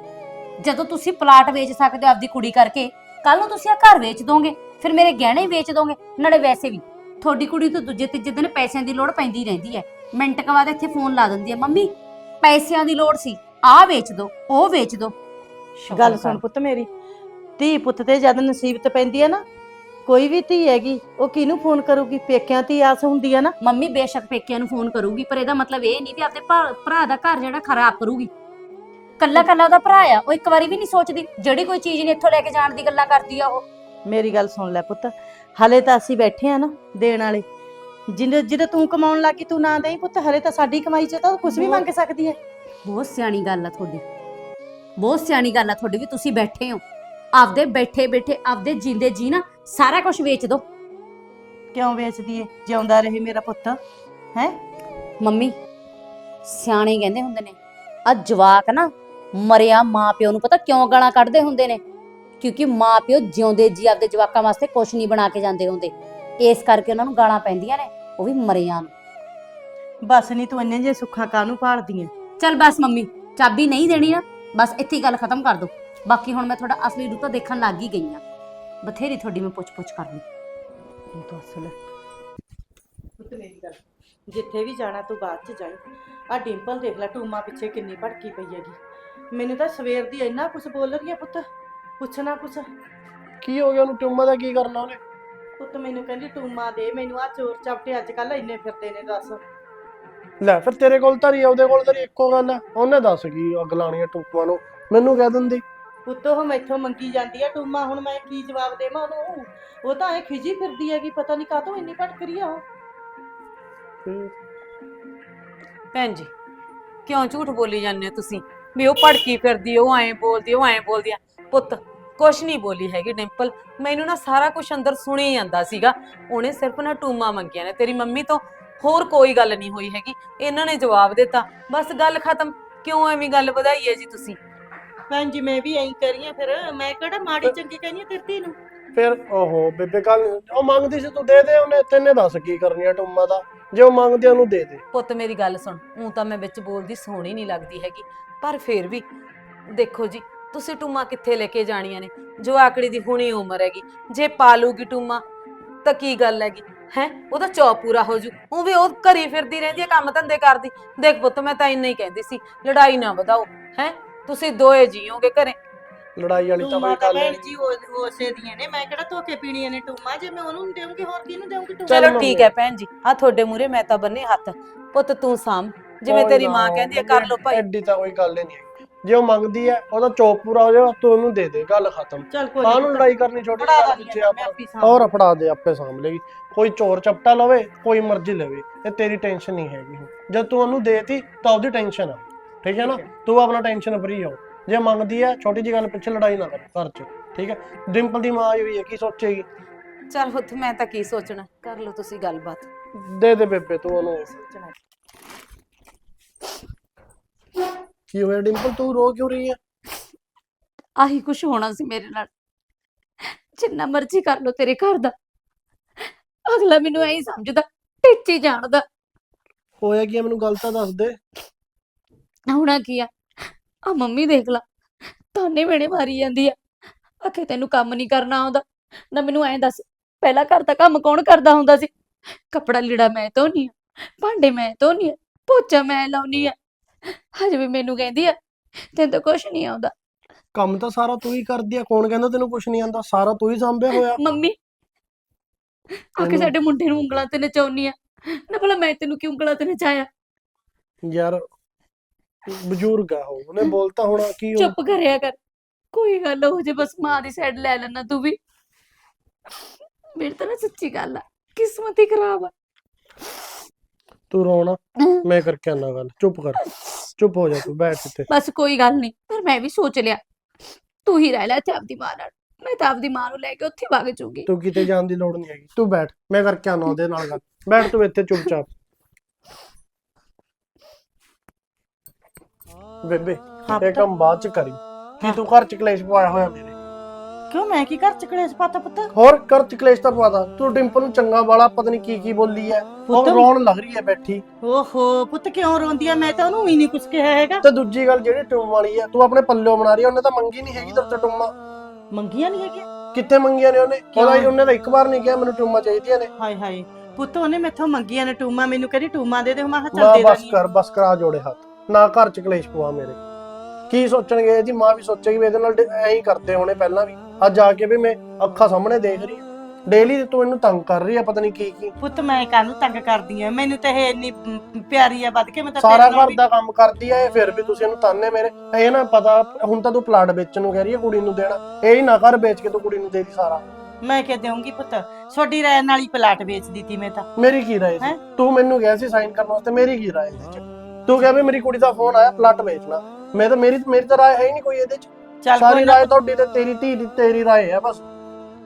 ਜਦੋਂ ਤੁਸੀਂ ਪਲਾਟ ਵੇਚ ਸਕਦੇ ਹੋ ਆਪਦੀ ਕੁੜੀ ਕਰਕੇ ਕੱਲ ਨੂੰ ਤੁਸੀਂ ਆ ਘਰ ਵੇਚ ਦੋਗੇ ਫਿਰ ਮੇਰੇ ਗਹਿਣੇ ਵੇਚ ਦੋਗੇ। ਨਾਲੇ ਵੈਸੇ ਵੀ ਤੁਹਾਡੀ ਕੁੜੀ ਤੋਂ ਦੂਜੇ ਤੀਜੇ ਦਿਨ ਪੈਸਿਆਂ ਦੀ ਲੋੜ ਪੈਂਦੀ ਰਹਿੰਦੀ ਹੈ। ਮਿੰਟ ਕੁ ਬਾਅਦ ਇੱਥੇ ਫੋਨ ਲਾ ਦਿੰਦੀ ਹੈ ਮੰਮੀ ਪੈਸਿਆਂ ਦੀ ਲੋੜ ਸੀ ਆਹ ਵੇਚ ਦੋ ਉਹ ਵੇਚ ਦੋ। ਗੱਲ ਸੁਣ ਪੁੱਤ ਮੇਰੀ ਧੀ ਪੁੱਤ ਤੇ ਜਦ ਨਸੀਬਤ ਪੈਂਦੀ ਹੈ ਨਾ ਕੋਈ ਵੀ ਧੀ ਹੈਗੀ ਉਹ ਕਿਹਨੂੰ ਫੋਨ ਕਰੂਗੀ? ਪੇਕਿਆਂ ਦੀ ਆਸ ਹੁੰਦੀ ਹੈ ਨਾ। ਮੰਮੀ ਬੇਸ਼ੱਕ ਪੇਕਿਆਂ ਨੂੰ ਫੋਨ ਕਰੂਗੀ ਪਰ ਇਹਦਾ ਮਤਲਬ ਇਹ ਨਹੀਂ ਵੀ ਆਪਦੇ ਭਾ- ਭਰਾ ਦਾ ਘਰ ਜਿਹੜਾ ਖਰਾਬ ਕਰੂਗੀ। ਕੱਲਾ ਕੱਲਾ ਉਹਦਾ ਭਰਾ ਆ ਉਹ ਇੱਕ ਵਾਰੀ ਵੀ ਨਹੀਂ ਸੋਚਦੀ ਜਿਹੜੀ ਕੋਈ ਚੀਜ਼ ਨਹੀਂ ਇੱਥੋਂ ਲੈ ਕੇ ਜਾਣ ਦੀ ਗੱਲਾਂ ਕਰਦੀ ਆ ਉਹ। ਮੇਰੀ ਗੱਲ ਸੁਣ ਲੈ ਪੁੱਤ ਹਲੇ ਤਾਂ ਅਸੀਂ ਬੈਠੇ ਆ ਨਾ ਦੇਣ ਵਾਲੇ। ਜਿੰਦੇ ਜਿਹਦੇ ਤੂੰ ਕਮਾਉਣ ਲੱਗੀ ਤੂੰ ਨਾ ਦੇਈ ਪੁੱਤ ਹਲੇ ਤਾਂ ਸਾਡੀ ਕਮਾਈ ਚ ਤਾਂ ਕੁਝ ਵੀ ਮੰਗ ਸਕਦੀ ਹੈ। ਬਹੁਤ ਸਿਆਣੀ ਗੱਲ ਆ ਤੁਹਾਡੀ। ਬਹੁਤ ਸਿਆਣੀ ਗੱਲ ਆ ਤੁਹਾਡੀ ਵੀ ਤੁਸੀਂ ਬੈਠੇ ਹੋ। ਆਪਦੇ ਬੈਠੇ ਬੈਠੇ ਆਪਦੇ ਜਿੰਦੇ ਜੀ ਨਾ ਸਾਰਾ ਕੁਝ ਵੇਚ ਦੋ। ਕਿਉਂ ਵੇਚਦੀ ਏ? ਜਿਉਂਦਾ ਰਹੇ ਮੇਰਾ ਪੁੱਤ ਹੈ? ਮੰਮੀ ਸਿਆਣੇ ਕਹਿੰਦੇ ਹੁੰਦੇ ਨੇ ਆ ਜਵਾਕ ਨਾ ਮਰਿਆ ਮਾਂ ਪਿਓ ਨੂੰ ਪਤਾ ਕਿਉਂ ਗਾਲਾਂ ਕੱਢਦੇ ਹੁੰਦੇ ਨੇ? ਕਿਉਂਕਿ ਮਾਂ ਪਿਓ ਜਿਉਂਦੇ ਜੀ ਆਪਦੇ ਜਵਾਕਾਂ ਵਾਸਤੇ ਕੁਛ ਨਹੀਂ ਬਣਾ ਕੇ ਜਾਂਦੇ ਹੁੰਦੇ। ਇਸ ਕਰਕੇ ਉਹਨਾਂ ਨੂੰ ਗਾਲਾਂ ਪੈਂਦੀਆਂ ਨੇ ਉਹ ਵੀ ਮਰਿਆਂ ਨੂੰ ਬਸ ਨਹੀਂ ਤੂੰ ਇੰਨੇ ਜੇ ਸੁੱਖਾਂ ਕਾਹਨੂੰ ਭਾਲਦੀ ਏ ਚੱਲ ਬਸ ਮੰਮੀ ਚਾਬੀ ਨਹੀਂ ਦੇਣੀ ਨਾ ਬਸ ਇੱਥੇ ਹੀ ਗੱਲ ਖਤਮ ਕਰ ਦੋ। ਬਾਕੀ ਹੁਣ ਮੈਂ ਤੁਹਾਡਾ ਅਸਲੀ ਰੂਪ ਤਾਂ ਦੇਖਣ ਲੱਗ ਹੀ ਗਈ ਆ ਬਥੇਰੀ ਤੁਹਾਡੀ ਮੈਂ ਪੁੱਛ ਪੁੱਛ ਕਰਨੀ। ਤੂੰ ਦੱਸ ਲੈ। ਪੁੱਤ ਮੇਰੀ ਗੱਲ ਜਿੱਥੇ ਵੀ ਜਾਣਾ ਤੂੰ ਬਾਅਦ ਚ ਜਾਈ। ਆ ਡਿੰਪਲ ਦੇਖ ਲੈ ਟੂਮਾ ਪਿੱਛੇ ਕਿੰਨੀ ਭੜਕੀ ਪਈ ਹੈਗੀ। ਮੈਨੂੰ ਤਾਂ ਸਵੇਰ ਦੀ ਇੰਨਾ ਕੁਝ ਬੋਲ ਰਹੀ ਹੈ ਪੁੱਤ ਪੁੱਛਣਾ ਕੁਛ। ਕੀ ਹੋ ਗਿਆ ਉਹਨੂੰ ਟਿਊਮਾ ਦਾ ਕੀ ਕਰਨਾ ਉਹਨੇ? ਪੁੱਤ ਮੈਨੂੰ ਕਹਿੰਦੀ ਟੂਮਾ ਦੇ ਮੈਨੂੰ ਆ ਚੋਰ ਚਪਟੇ ਅੱਜ ਕੱਲ ਇੰਨੇ ਫਿਰਦੇ ਨੇ ਦੱਸ। ਲੈ ਫਿਰ ਤੇਰੇ ਕੋਲ ਤਾਂ ਨਹੀਂ ਉਹਦੇ ਕੋਲ ਤਾਂ ਨਹੀਂ ਇੱਕੋ ਗੱਲ ਹੈ ਉਹਨੇ ਦੱਸ ਕੀ ਅਗਲਾਣੀਆਂ ਟੂਪਾਂ ਨੂੰ ਮੈਨੂੰ ਕਹਿ ਦਿੰਦੀ। ਪੁੱਤ ਉਹ ਮੈਥੋਂ ਮੰਗੀ ਜਾਂਦੀ ਆ ਟੂਮਾ ਹੁਣ ਮੈਂ ਕੀ ਜਵਾਬ ਦੇਵਾਂ ਉਹਨੂੰ? ਉਹ ਤਾਂ ਐ ਖਿਜੀ ਫਿਰਦੀ ਹੈਗੀ ਪਤਾ ਨਹੀਂ ਕਾਹਤੋਂ ਇੰਨੀ ਭਟਕ ਰਹੀ ਆ ਉਹ। ਭੈਣ ਜੀ ਕਿਉਂ ਝੂਠ ਬੋਲੀ ਜਾਂਦੇ ਹੋ ਤੁਸੀਂ? ਵੀ ਉਹ ਭੜਕੀ ਫਿਰਦੀ ਉਹ ਐਂ ਬੋਲਦੀ ਉਹ ਐਂ ਬੋਲਦੀ ਆ। ਪੁੱਤ ਕੁਛ ਨਹੀਂ ਬੋਲੀ ਹੈਗੀ ਡਿੰਪਲ। ਮੈਨੂੰ ਨਾ ਸਾਰਾ ਕੁਝ ਅੰਦਰ ਸੁਣੀ ਜਾਂਦਾ ਸੀਗਾ। ਉਹਨੇ ਸਿਰਫ ਨਾ ਟੂਮਾ ਮੰਗੀਆਂ ਨੇ। ਤੇਰੀ ਮੰਮੀ ਤੋਂ ਹੋਰ ਕੋਈ ਗੱਲ ਨਹੀਂ ਹੋਈ ਹੈਗੀ। ਇਹਨਾਂ ਨੇ ਜਵਾਬ ਦਿੱਤਾ। ਬਸ ਗੱਲ ਖਤਮ। ਕਿਉਂ ਐਵੇਂ ਗੱਲ ਵਧਾਈ ਹੈ ਜੀ ਤੁਸੀਂ? ਭੈਣ ਜੀ ਮੈਂ ਵੀ ਐਂ ਕਰੀ ਆ ਫਿਰ। ਮੈਂ ਕਿਹੜਾ ਮਾੜੀ ਚੰਗੀ ਕਹਿੰਦੀ ਤੇਰੀ ਧੀ ਨੂੰ? ਫਿਰ ਓਹੋ ਬੇਬੇ ਕੱਲ ਉਹ ਮੰਗਦੀ ਸੀ ਤੂੰ ਦੇ ਦੇ ਉਹਨੇ। ਤੈਨੇ ਦੱਸ ਕੀ ਕਰਨੀ ਆ ਟੂਮਾ ਦਾ? ਜੇ ਉਹ ਮੰਗਦੀ ਆ, ਉਹਨੂੰ ਦੇ ਦੇ। ਪੁੱਤ ਮੇਰੀ ਗੱਲ ਸੁਣ। ਉਹ ਤਾਂ ਮੈਂ ਵਿੱਚ ਬੋਲਦੀ ਸੋਹਣੀ ਨਹੀਂ ਲੱਗਦੀ ਹੈਗੀ। ਪਰ ਫਿਰ ਵੀ ਦੇਖੋ ਜੀ ਤੁਸੀਂ ਟੂਮਾ ਕਿੱਥੇ ਲੈ ਕੇ ਜਾਣੀਆਂ ਨੇ? ਜੋ ਆਕੜੀ ਦੀ ਹੁਣੀ ਉਮਰ ਹੈਗੀ। ਜੇ ਪਾਲੂਗੀ ਟੂਮਾ ਤਾਂ ਕੀ ਗੱਲ ਹੈਗੀ? ਹੈ? ਉਹਦਾ ਚੌ ਪੂਰਾ ਹੋ ਜੂ। ਉਹ ਵੀ ਉਹ ਘਰੀ ਫਿਰਦੀ ਰਹਿੰਦੀ ਹੈ ਕੰਮ ਧੰਦੇ ਕਰਦੀ। ਦੇਖ ਪੁੱਤ ਮੈਂ ਤਾਂ ਇੰਨਾ ਹੀ ਕਹਿੰਦੀ ਸੀ ਲੜਾਈ ਨਾ ਵਧਾਓ। ਹੈ? ਤੁਸੀਂ ਦੋਏ ਜੀਓਗੇ ਘਰੇ। ਲੜਾਈ ਵਾਲੀ ਤਾਂ ਟੂਮਾ ਕੋਈ ਤਾਂ ਗੱਲ ਭੈਣ ਜੀ ਉਹ ਉਸੇ ਦੀਆਂ ਨੇ। ਮੈਂ ਕਿਹੜਾ ਧੋਕੇ ਪੀਣੀਆਂ ਨੇ ਟੂਮਾ? ਜੇ ਮੈਂ ਉਹਨੂੰ ਦੇਵਾਂਗੀ ਹੋਰ ਕਿਹਨੂੰ ਦੇਵਾਂਗੀ ਟੂਮਾ? ਚੱਲ। ਠੀਕ ਹੈ ਭੈਣ ਜੀ। ਆ ਤੁਹਾਡੇ ਮੂਰੇ ਮੈਂ ਤਾਂ ਬੰਨੇ ਹੱਥ। ਪੁੱਤ ਤੂੰ ਸਾਂਭ। ਜਿਵੇਂ ਕੋਈ ਤੇਰੀ ਨਾ, ਮਾਂ ਕਹਿੰਦੀ ਹੈ ਕਰ ਲੋ ਭਾਈ। ਐਡੀ ਤਾਂ ਕੋਈ ਗੱਲ ਹੀ ਨਹੀਂ ਹੈਗੀ। ਜੇ ਉਹ ਮੰਗਦੀ ਹੈ ਉਹਦਾ ਚੋਪ ਪੂਰਾ ਹੋ ਜਾਏਗਾ ਤੂੰ ਉਹਨੂੰ ਦੇ ਦੇ ਗੱਲ ਖਤਮ। ਚੱਲ ਕੋਈ ਨੀ ਲੜਾਈ ਕਰਨੀ ਛੋਟੀ ਫੜਾ ਗੱਲ ਦਾਂਗੀ ਪਿੱਛੇ ਮੈਂ ਆਪਾਂ ਆਪੇ ਸਾਂਭ ਔਰ ਫੜਾ ਦੇ ਆਪੇ ਸਾਂਭ ਲੇਗੀ ਕੋਈ ਚੋਰ ਚਪਟਾ ਲਵੇ ਕੋਈ ਮਰਜ਼ੀ ਲਵੇ ਇਹ ਤੇਰੀ ਟੈਨਸ਼ਨ ਨਹੀਂ ਹੈਗੀ। ਹੁਣ। ਜਦ ਤੂੰ ਉਹਨੂੰ ਦੇਤੀ ਤਾਂ ਉਹਦੀ ਟੈਨਸ਼ਨ ਆ। ਠੀਕ ਹੈ ਨਾ। ਤੂੰ ਆਪਣਾ ਟੈਨਸ਼ਨ ਫਰੀ ਹੋ। ਜੇ ਮੰਗਦੀ ਹੈ ਛੋਟੀ ਜੀ ਗੱਲ ਪਿੱਛੇ ਲੜਾਈ ਨਾ ਕਰ ਘਰ 'ਚ। ਠੀਕ ਹੈ? ਡਿੰਪਲ ਦੀ ਮਾਂ ਆਈ ਹੋਈ ਹੈ ਕੀ ਸੋਚੇਗੀ? ਚਲ ਪੁੱਤ ਮੈਂ ਤਾਂ ਕੀ ਸੋਚਣਾ। ਕਰ ਲਓ ਤੁਸੀਂ ਗੱਲਬਾਤ। ਦੇ ਦੇ ਬੇਬੇ ਤੂੰ ਉਹਨੂੰ। ਸੋਚਣਾ। ਕੀ ਹੋਇਆ? ਡਿੰਪਲ ਤੂੰ ਰੋ ਕਿਉਂ ਰਹੀ ਹੈ? ਆਹੀ ਕੁਝ ਹੋਣਾ ਸੀ ਮੇਰੇ ਨਾਲ। ਜਿੰਨਾ ਮਰਜ਼ੀ ਕਰ ਲੋ ਤੇਰੇ ਘਰ ਦਾ। ਅਗਲਾ ਮੈਨੂੰ ਐਂ ਸਮਝਦਾ ਟਿੱਚੀ ਜਾਣਦਾ। ਹੋਇਆ ਕੀ ਮੈਨੂੰ ਗੱਲ ਤਾਂ ਦੱਸ ਦੇ। ਹੁਣਾ ਕੀ ਆ? ਆ ਮੰਮੀ ਦੇਖ ਲਾ ਤਾਨੇ ਮੇਣੇ ਮਾਰੀ ਜਾਂਦੀ ਆ। ਆਖੇ ਤੈਨੂੰ ਕੰਮ ਨਹੀਂ ਕਰਨਾ ਆਉਂਦਾ। ਨਾ ਮੈਨੂੰ ਐਂ ਦੱਸ ਪਹਿਲਾਂ ਘਰ ਦਾ ਕੰਮ ਕੌਣ ਕਰਦਾ ਹੁੰਦਾ ਸੀ? ਕੱਪੜਾ ਲੀੜਾ ਮੈਂ ਧੋਨੀ ਆ ਭਾਂਡੇ ਮੈਂ ਧੋਨੀ ਆ ਪੋਚਾ ਮੈਂ ਲਾਉਣੀ ਆ। ਹਜੇ ਵੀ ਮੈਨੂੰ ਕਹਿੰਦੀ ਆ ਤੈਨੂੰ ਤਾਂ ਕੁਛ ਨਹੀਂ ਆਉਂਦਾ। ਕੰਮ ਤਾਂ ਸਾਰਾ ਤੂੰ ਹੀ ਕਰਦੀ ਆ ਕੌਣ ਕਹਿੰਦਾ ਤੈਨੂੰ ਕੁਝ ਨਹੀਂ ਆਉਂਦਾ? ਸਾਰਾ ਤੂੰ ਹੀ ਸੰਭਿਆ ਹੋਇਆ। ਮੰਮੀ ਤੈਨੂੰ- ਸਾਡੇ ਮੁੰਡੇ ਨੂੰ ਉਂਗਲਾਂ ਤੇ ਨਚਾਉਣੀ ਆ। ਨਾ ਭਲਾ ਮੈਂ ਤੈਨੂੰ ਕਿਉਂ ਉਂਗਲਾਂ ਤੇ ਨਚਾਇਆ? ਯਾਰ ਬਜ਼ੁਰਗ ਆ ਉਹ ਉਹਨੇ ਬੋਲਤਾ ਹੋਣਾ ਕੀ ਚੁੱਪ ਕਰਿਆ ਕਰ। ਕੋਈ ਗੱਲ ਹੋ ਜੇ ਬਸ ਮਾਂ ਦੀ ਸਾਈਡ ਲੈ ਲੈਣਾ ਤੂੰ ਵੀ। ਮੇਰੀ ਤਾਂ ਨਾ ਸੱਚੀ ਗੱਲ ਆ ਕਿਸਮਤ ਹੀ ਖਰਾਬ ਆ। ਤੂੰ ਰੋਣਾ। ਮੈਂ ਕਰਕੇ ਆਨਾ ਗੱਲ। ਚੁੱਪ ਕਰ। ਚੁੱਪ ਹੋ ਜਾ ਤੂੰ ਬੈਠ ਇੱਥੇ। ਬਸ ਕੋਈ ਗੱਲ ਨਹੀਂ ਪਰ ਮੈਂ ਵੀ ਸੋਚ ਲਿਆ। ਤੂੰ ਹੀ ਰਹਿ ਲੈ ਇੱਥੇ ਆਪਦੀ ਮਾਂ ਨਾਲ। ਮੈਂ ਤਾਂ ਆਪਦੀ ਮਾਂ ਨੂੰ ਲੈ ਕੇ ਉੱਥੇ ਵਗ ਜਾਊਂਗੀ। ਤੂੰ ਕਿਤੇ ਜਾਣ ਦੀ ਲੋੜ ਨਹੀਂ ਹੈਗੀ। ਤੂੰ ਬੈਠ ਮੈਂ ਕਰਕੇ ਆਨਾ ਉਹਦੇ ਨਾਲ ਗੱਲ। ਬੈਠ ਤੂੰ ਇੱਥੇ ਚੁੱਪਚਾਪ। ਬੇਬੇ ਇਹ। ਕੰਮ ਬਾਅਦ ਚ ਕਰੀ। ਕੀ ਤੂੰ ਘਰ ਚ ਕਲੇਸ਼ ਪਵਾਇਆ ਹੋਇਆ ਮੇਰੇ? ਕਿਉਂ? ਮੈਂ ਕੀ ਘਰ ਚ ਕਲੇਸ਼ ਪਾਤਾ ਪੁੱਤ? ਹੋਰ ਘਰ ਚ ਕਲੇਸ਼ ਤਾਂ ਪਵਾਦਾ ਤੂੰ ਡਿੰਪਲ ਨੂੰ ਚੰਗਾ ਵਾਲਾ ਪਤਾ ਨਹੀਂ ਕੀ ਕੀ ਬੋਲੀ ਉਹ ਪੁੱਤ। ਰੋਣ ਲੱਗ ਰਹੀ ਹੈ ਬੈਠੀ। ਓਹੋ ਪੁੱਤ ਕਿਉਂ ਰੋਂਦੀ ਆ ਮੈਂ ਤਾਂ ਉਹਨੂੰ ਹੀ ਨਹੀਂ ਕੁਝ ਕਿਹਾ ਹੈਗਾ। ਤੇ ਦੂਜੀ ਗੱਲ ਜਿਹੜੀ ਟੂਮ ਵਾਲੀ ਹੈ ਤੂੰ ਆਪਣੇ ਪੱਲਿਓ ਬਣਾ ਰਹੀ ਹੈ ਉਹਨੇ ਤਾਂ ਮੰਗੀ ਨਹੀਂ ਹੈਗੀ ਤੇਰੇ ਤੋਂ ਟੂਮਾ। ਮੰਗੀਆਂ ਨਹੀਂ ਹੈਗੀਆਂ? ਕਿੱਥੇ ਮੰਗੀਆਂ ਨੇ ਉਹਨੇ? ਉਹਦਾ? ਉਹਨੇ ਤਾਂ ਇੱਕ ਵਾਰ ਨਹੀਂ ਕਿਹਾ ਮੈਨੂੰ ਟੂਮਾ ਚਾਹੀਦੀਆਂ ਨੇ। ਹਾਏ ਹਾਏ ਪੁੱਤ ਉਹਨੇ ਮੈਥੋਂ ਮੰਗੀਆਂ ਨੇ ਟੂਮਾ ਮੈਨੂੰ ਕਹਿੰਦੀ ਟੂਮਾ ਦੇ ਦੇ ਮੈਂ ਕਿਹਾ ਚੱਲ ਮਾਂ ਦੇ ਬਸ ਦਾਂਗੀ। ਕਰ ਬਸ ਕਰਾ ਜੋੜੇ ਹੱਥ। ਨਾ ਘਰ ਚ ਕਲੇਸ਼ ਪਵਾ ਮੇਰੇ। ਕੀ ਸੋਚਣਗੇ? ਇਹਦੀ ਮਾਂ ਵੀ ਸੋਚੇਗੀ ਵੀ ਇਹਦੇ ਨਾਲ ਡ- ਐਂ ਹੀ ਕਰਦੇ ਹੋਣੇ ਪਹਿਲਾਂ ਵੀ। ਅੱਜ ਆ ਕੇ ਵੀ ਮੈਂ ਅੱਖਾਂ ਸਾਹਮਣੇ ਦੇਖ ਰਹੀ ਹਾਂ। ਡੇਲੀ ਤੂੰ ਇਹਨੂੰ ਤੰਗ ਕਰ ਰਹੀ ਆ ਪਤਾ ਨਹੀਂ ਕੀ ਕੀ। ਪੁੱਤ ਮੈਂ ਕਾਹਨੂੰ ਤੰਗ ਕਰਦੀ ਆ? ਮੈਨੂੰ ਤਾਂ ਇਹ ਇੰਨੀ ਪਿਆਰੀ ਆ ਵੱਧ ਕੇ ਮੈਂ ਤਾਂ ਸਾਰਾ ਨਾਲ ਘਰ ਦਾ ਕੰਮ ਕਰਦੀ ਆ ਇਹ ਫਿਰ ਵੀ ਤੁਸੀਂ ਇਹਨੂੰ ਤਾਨੇ ਮੇਰੇ। ਇਹ ਨਾ ਪਤਾ ਹੁਣ ਤਾਂ ਤੂੰ ਪਲਾਟ ਵੇਚਣ ਨੂੰ ਕਹਿ ਰਹੀ ਹੈ ਕੁੜੀ ਨੂੰ ਦੇਣਾ। ਇਹ ਹੀ ਨਾ ਘਰ ਵੇਚ ਕੇ ਤੂੰ ਕੁੜੀ ਨੂੰ ਦੇ ਦੀ ਸਾਰਾ। ਮੈਂ ਕਿ ਦੇਵਾਂਗੀ ਪੁੱਤ? ਛੋਡੀ ਰਹਿਣ ਵਾਲੀ ਪਲਾਟ ਵੇਚ ਦਿੱਤੀ ਮੈਂ ਤਾਂ। ਮੇਰੀ ਕੀ ਰਾਏ ਸੀ? ਹੈਂ? ਤੂੰ ਮੈਨੂੰ ਕਿਹਾ ਸੀ ਸਾਈਨ ਕਰਨ ਵਾਸਤੇ ਮੇਰੀ ਕੀ ਰਾਏ ਇਹਦੇ ਚ ਤੂੰ ਕਿਹਾ ਵੀ ਮੇਰੀ ਕੁੜੀ ਦਾ ਫੋਨ ਆਇਆ ਪਲਾਟ ਵੇਚਣਾ। ਮੈਂ ਤਾਂ ਮੇਰੀ ਮੇਰੀ ਤਾਂ ਰਾਏ ਹੈ ਹੀ ਨਹੀਂ ਕੋਈ ਇਹਦੇ ਚ। ਚੱਲ ਸਾਰੀ ਕੋਈ ਨਾ ਰਾਏ ਤੁਹਾਡੀ ਤੇ ਤੇਰੀ ਧੀ ਦੀ ਤੇਰੀ ਰਾਏ ਹੈ ਬਸ।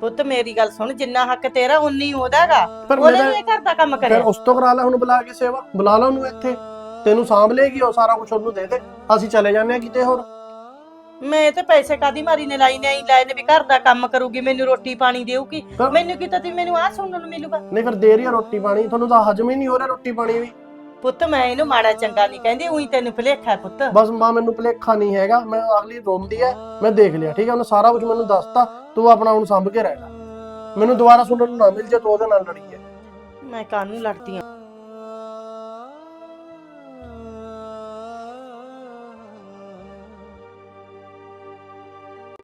ਪੁੱਤ ਮੇਰੀ ਗੱਲ ਸੁਣ ਜਿੰਨਾ ਹੱਕ ਤੇਰਾ ਉਨੀ ਉਹਦਾਗਾ ਪਰ ਉਹਨੇ ਮੇਰਾ ਵੀ ਇਹ ਘਰ ਦਾ ਕੰਮ ਫਿਰ ਕਰਿਆ ਉਸ ਤੋਂ ਕਰਾ ਲੈ ਹੁਣ ਬੁਲਾ ਕੇ ਸੇਵਾ। ਬੁਲਾ ਲਾ ਉਹਨੂੰ ਇੱਥੇ। ਤੈਨੂੰ ਸਾਂਭ ਲੇਗੀ ਉਹ ਸਾਰਾ ਕੁਝ ਉਹਨੂੰ ਦੇ ਦੇ। ਅਸੀਂ ਚਲੇ ਜਾਂਦੇ ਆ ਕਿਤੇ ਹੋਰ। ਮੈਂ ਤੇ ਪੈਸੇ ਕਾਦੀ ਮਾਰੀ ਨੇ ਲਾਈ ਨੇ ਆਈ ਲਾਏ ਨੇ ਵੀ ਘਰ ਦਾ ਕੰਮ ਕਰੂਗੀ ਮੈਨੂੰ ਰੋਟੀ ਪਾਣੀ ਦੇਊਗੀ। ਮੈਨੂੰ ਕੀ ਤੇ ਮੈਨੂੰ ਆਹ ਸੁਣਨ ਨੂੰ ਮਿਲੂਗਾ। ਨਹੀਂ ਫਿਰ ਦੇ ਰਹੀ ਆ ਰੋਟੀ ਪਾਣੀ। ਤੁਹਾਨੂੰ ਤਾਂ ਹਜਮ ਹੀ ਨਹੀਂ ਹੋ ਰਿਹਾ ਰੋਟੀ ਪਾਣੀ ਵੀ। ਪੁੱਤ ਮੈਂ ਇਹਨੂੰ ਮਾੜਾ ਚੰਗਾ ਨਹੀਂ ਕਹਿੰਦੀ ਉਹੀ ਤੈਨੂੰ ਭੁਲੇਖਾ ਹੈ ਪੁੱਤ। ਬਸ ਮਾਂ ਮੈਨੂੰ ਭੁਲੇਖਾ ਨਹੀਂ ਹੈਗਾ। ਮੈਂ ਅਗਲੀ ਰੋਂਦੀ ਹੈ ਮੈਂ ਦੇਖ ਲਿਆ ਠੀਕ ਹੈ? ਉਹਨੇ ਸਾਰਾ ਕੁਝ ਮੈਨੂੰ ਦੱਸਤਾ। ਤੂੰ ਆਪਣਾ ਹੁਣ ਸੰਭ ਕੇ ਰਹਿ ਲੈ। ਮੈਨੂੰ ਦੁਬਾਰਾ ਸੁਣਨ ਨੂੰ ਨਾ ਮਿਲ ਜੇ ਤੂੰ ਉਹਦੇ ਨਾਲ ਲੜੀ ਹੈ। ਮੈਂ ਕਾਹਨੂੰ ਲੜਦੀ ਆ?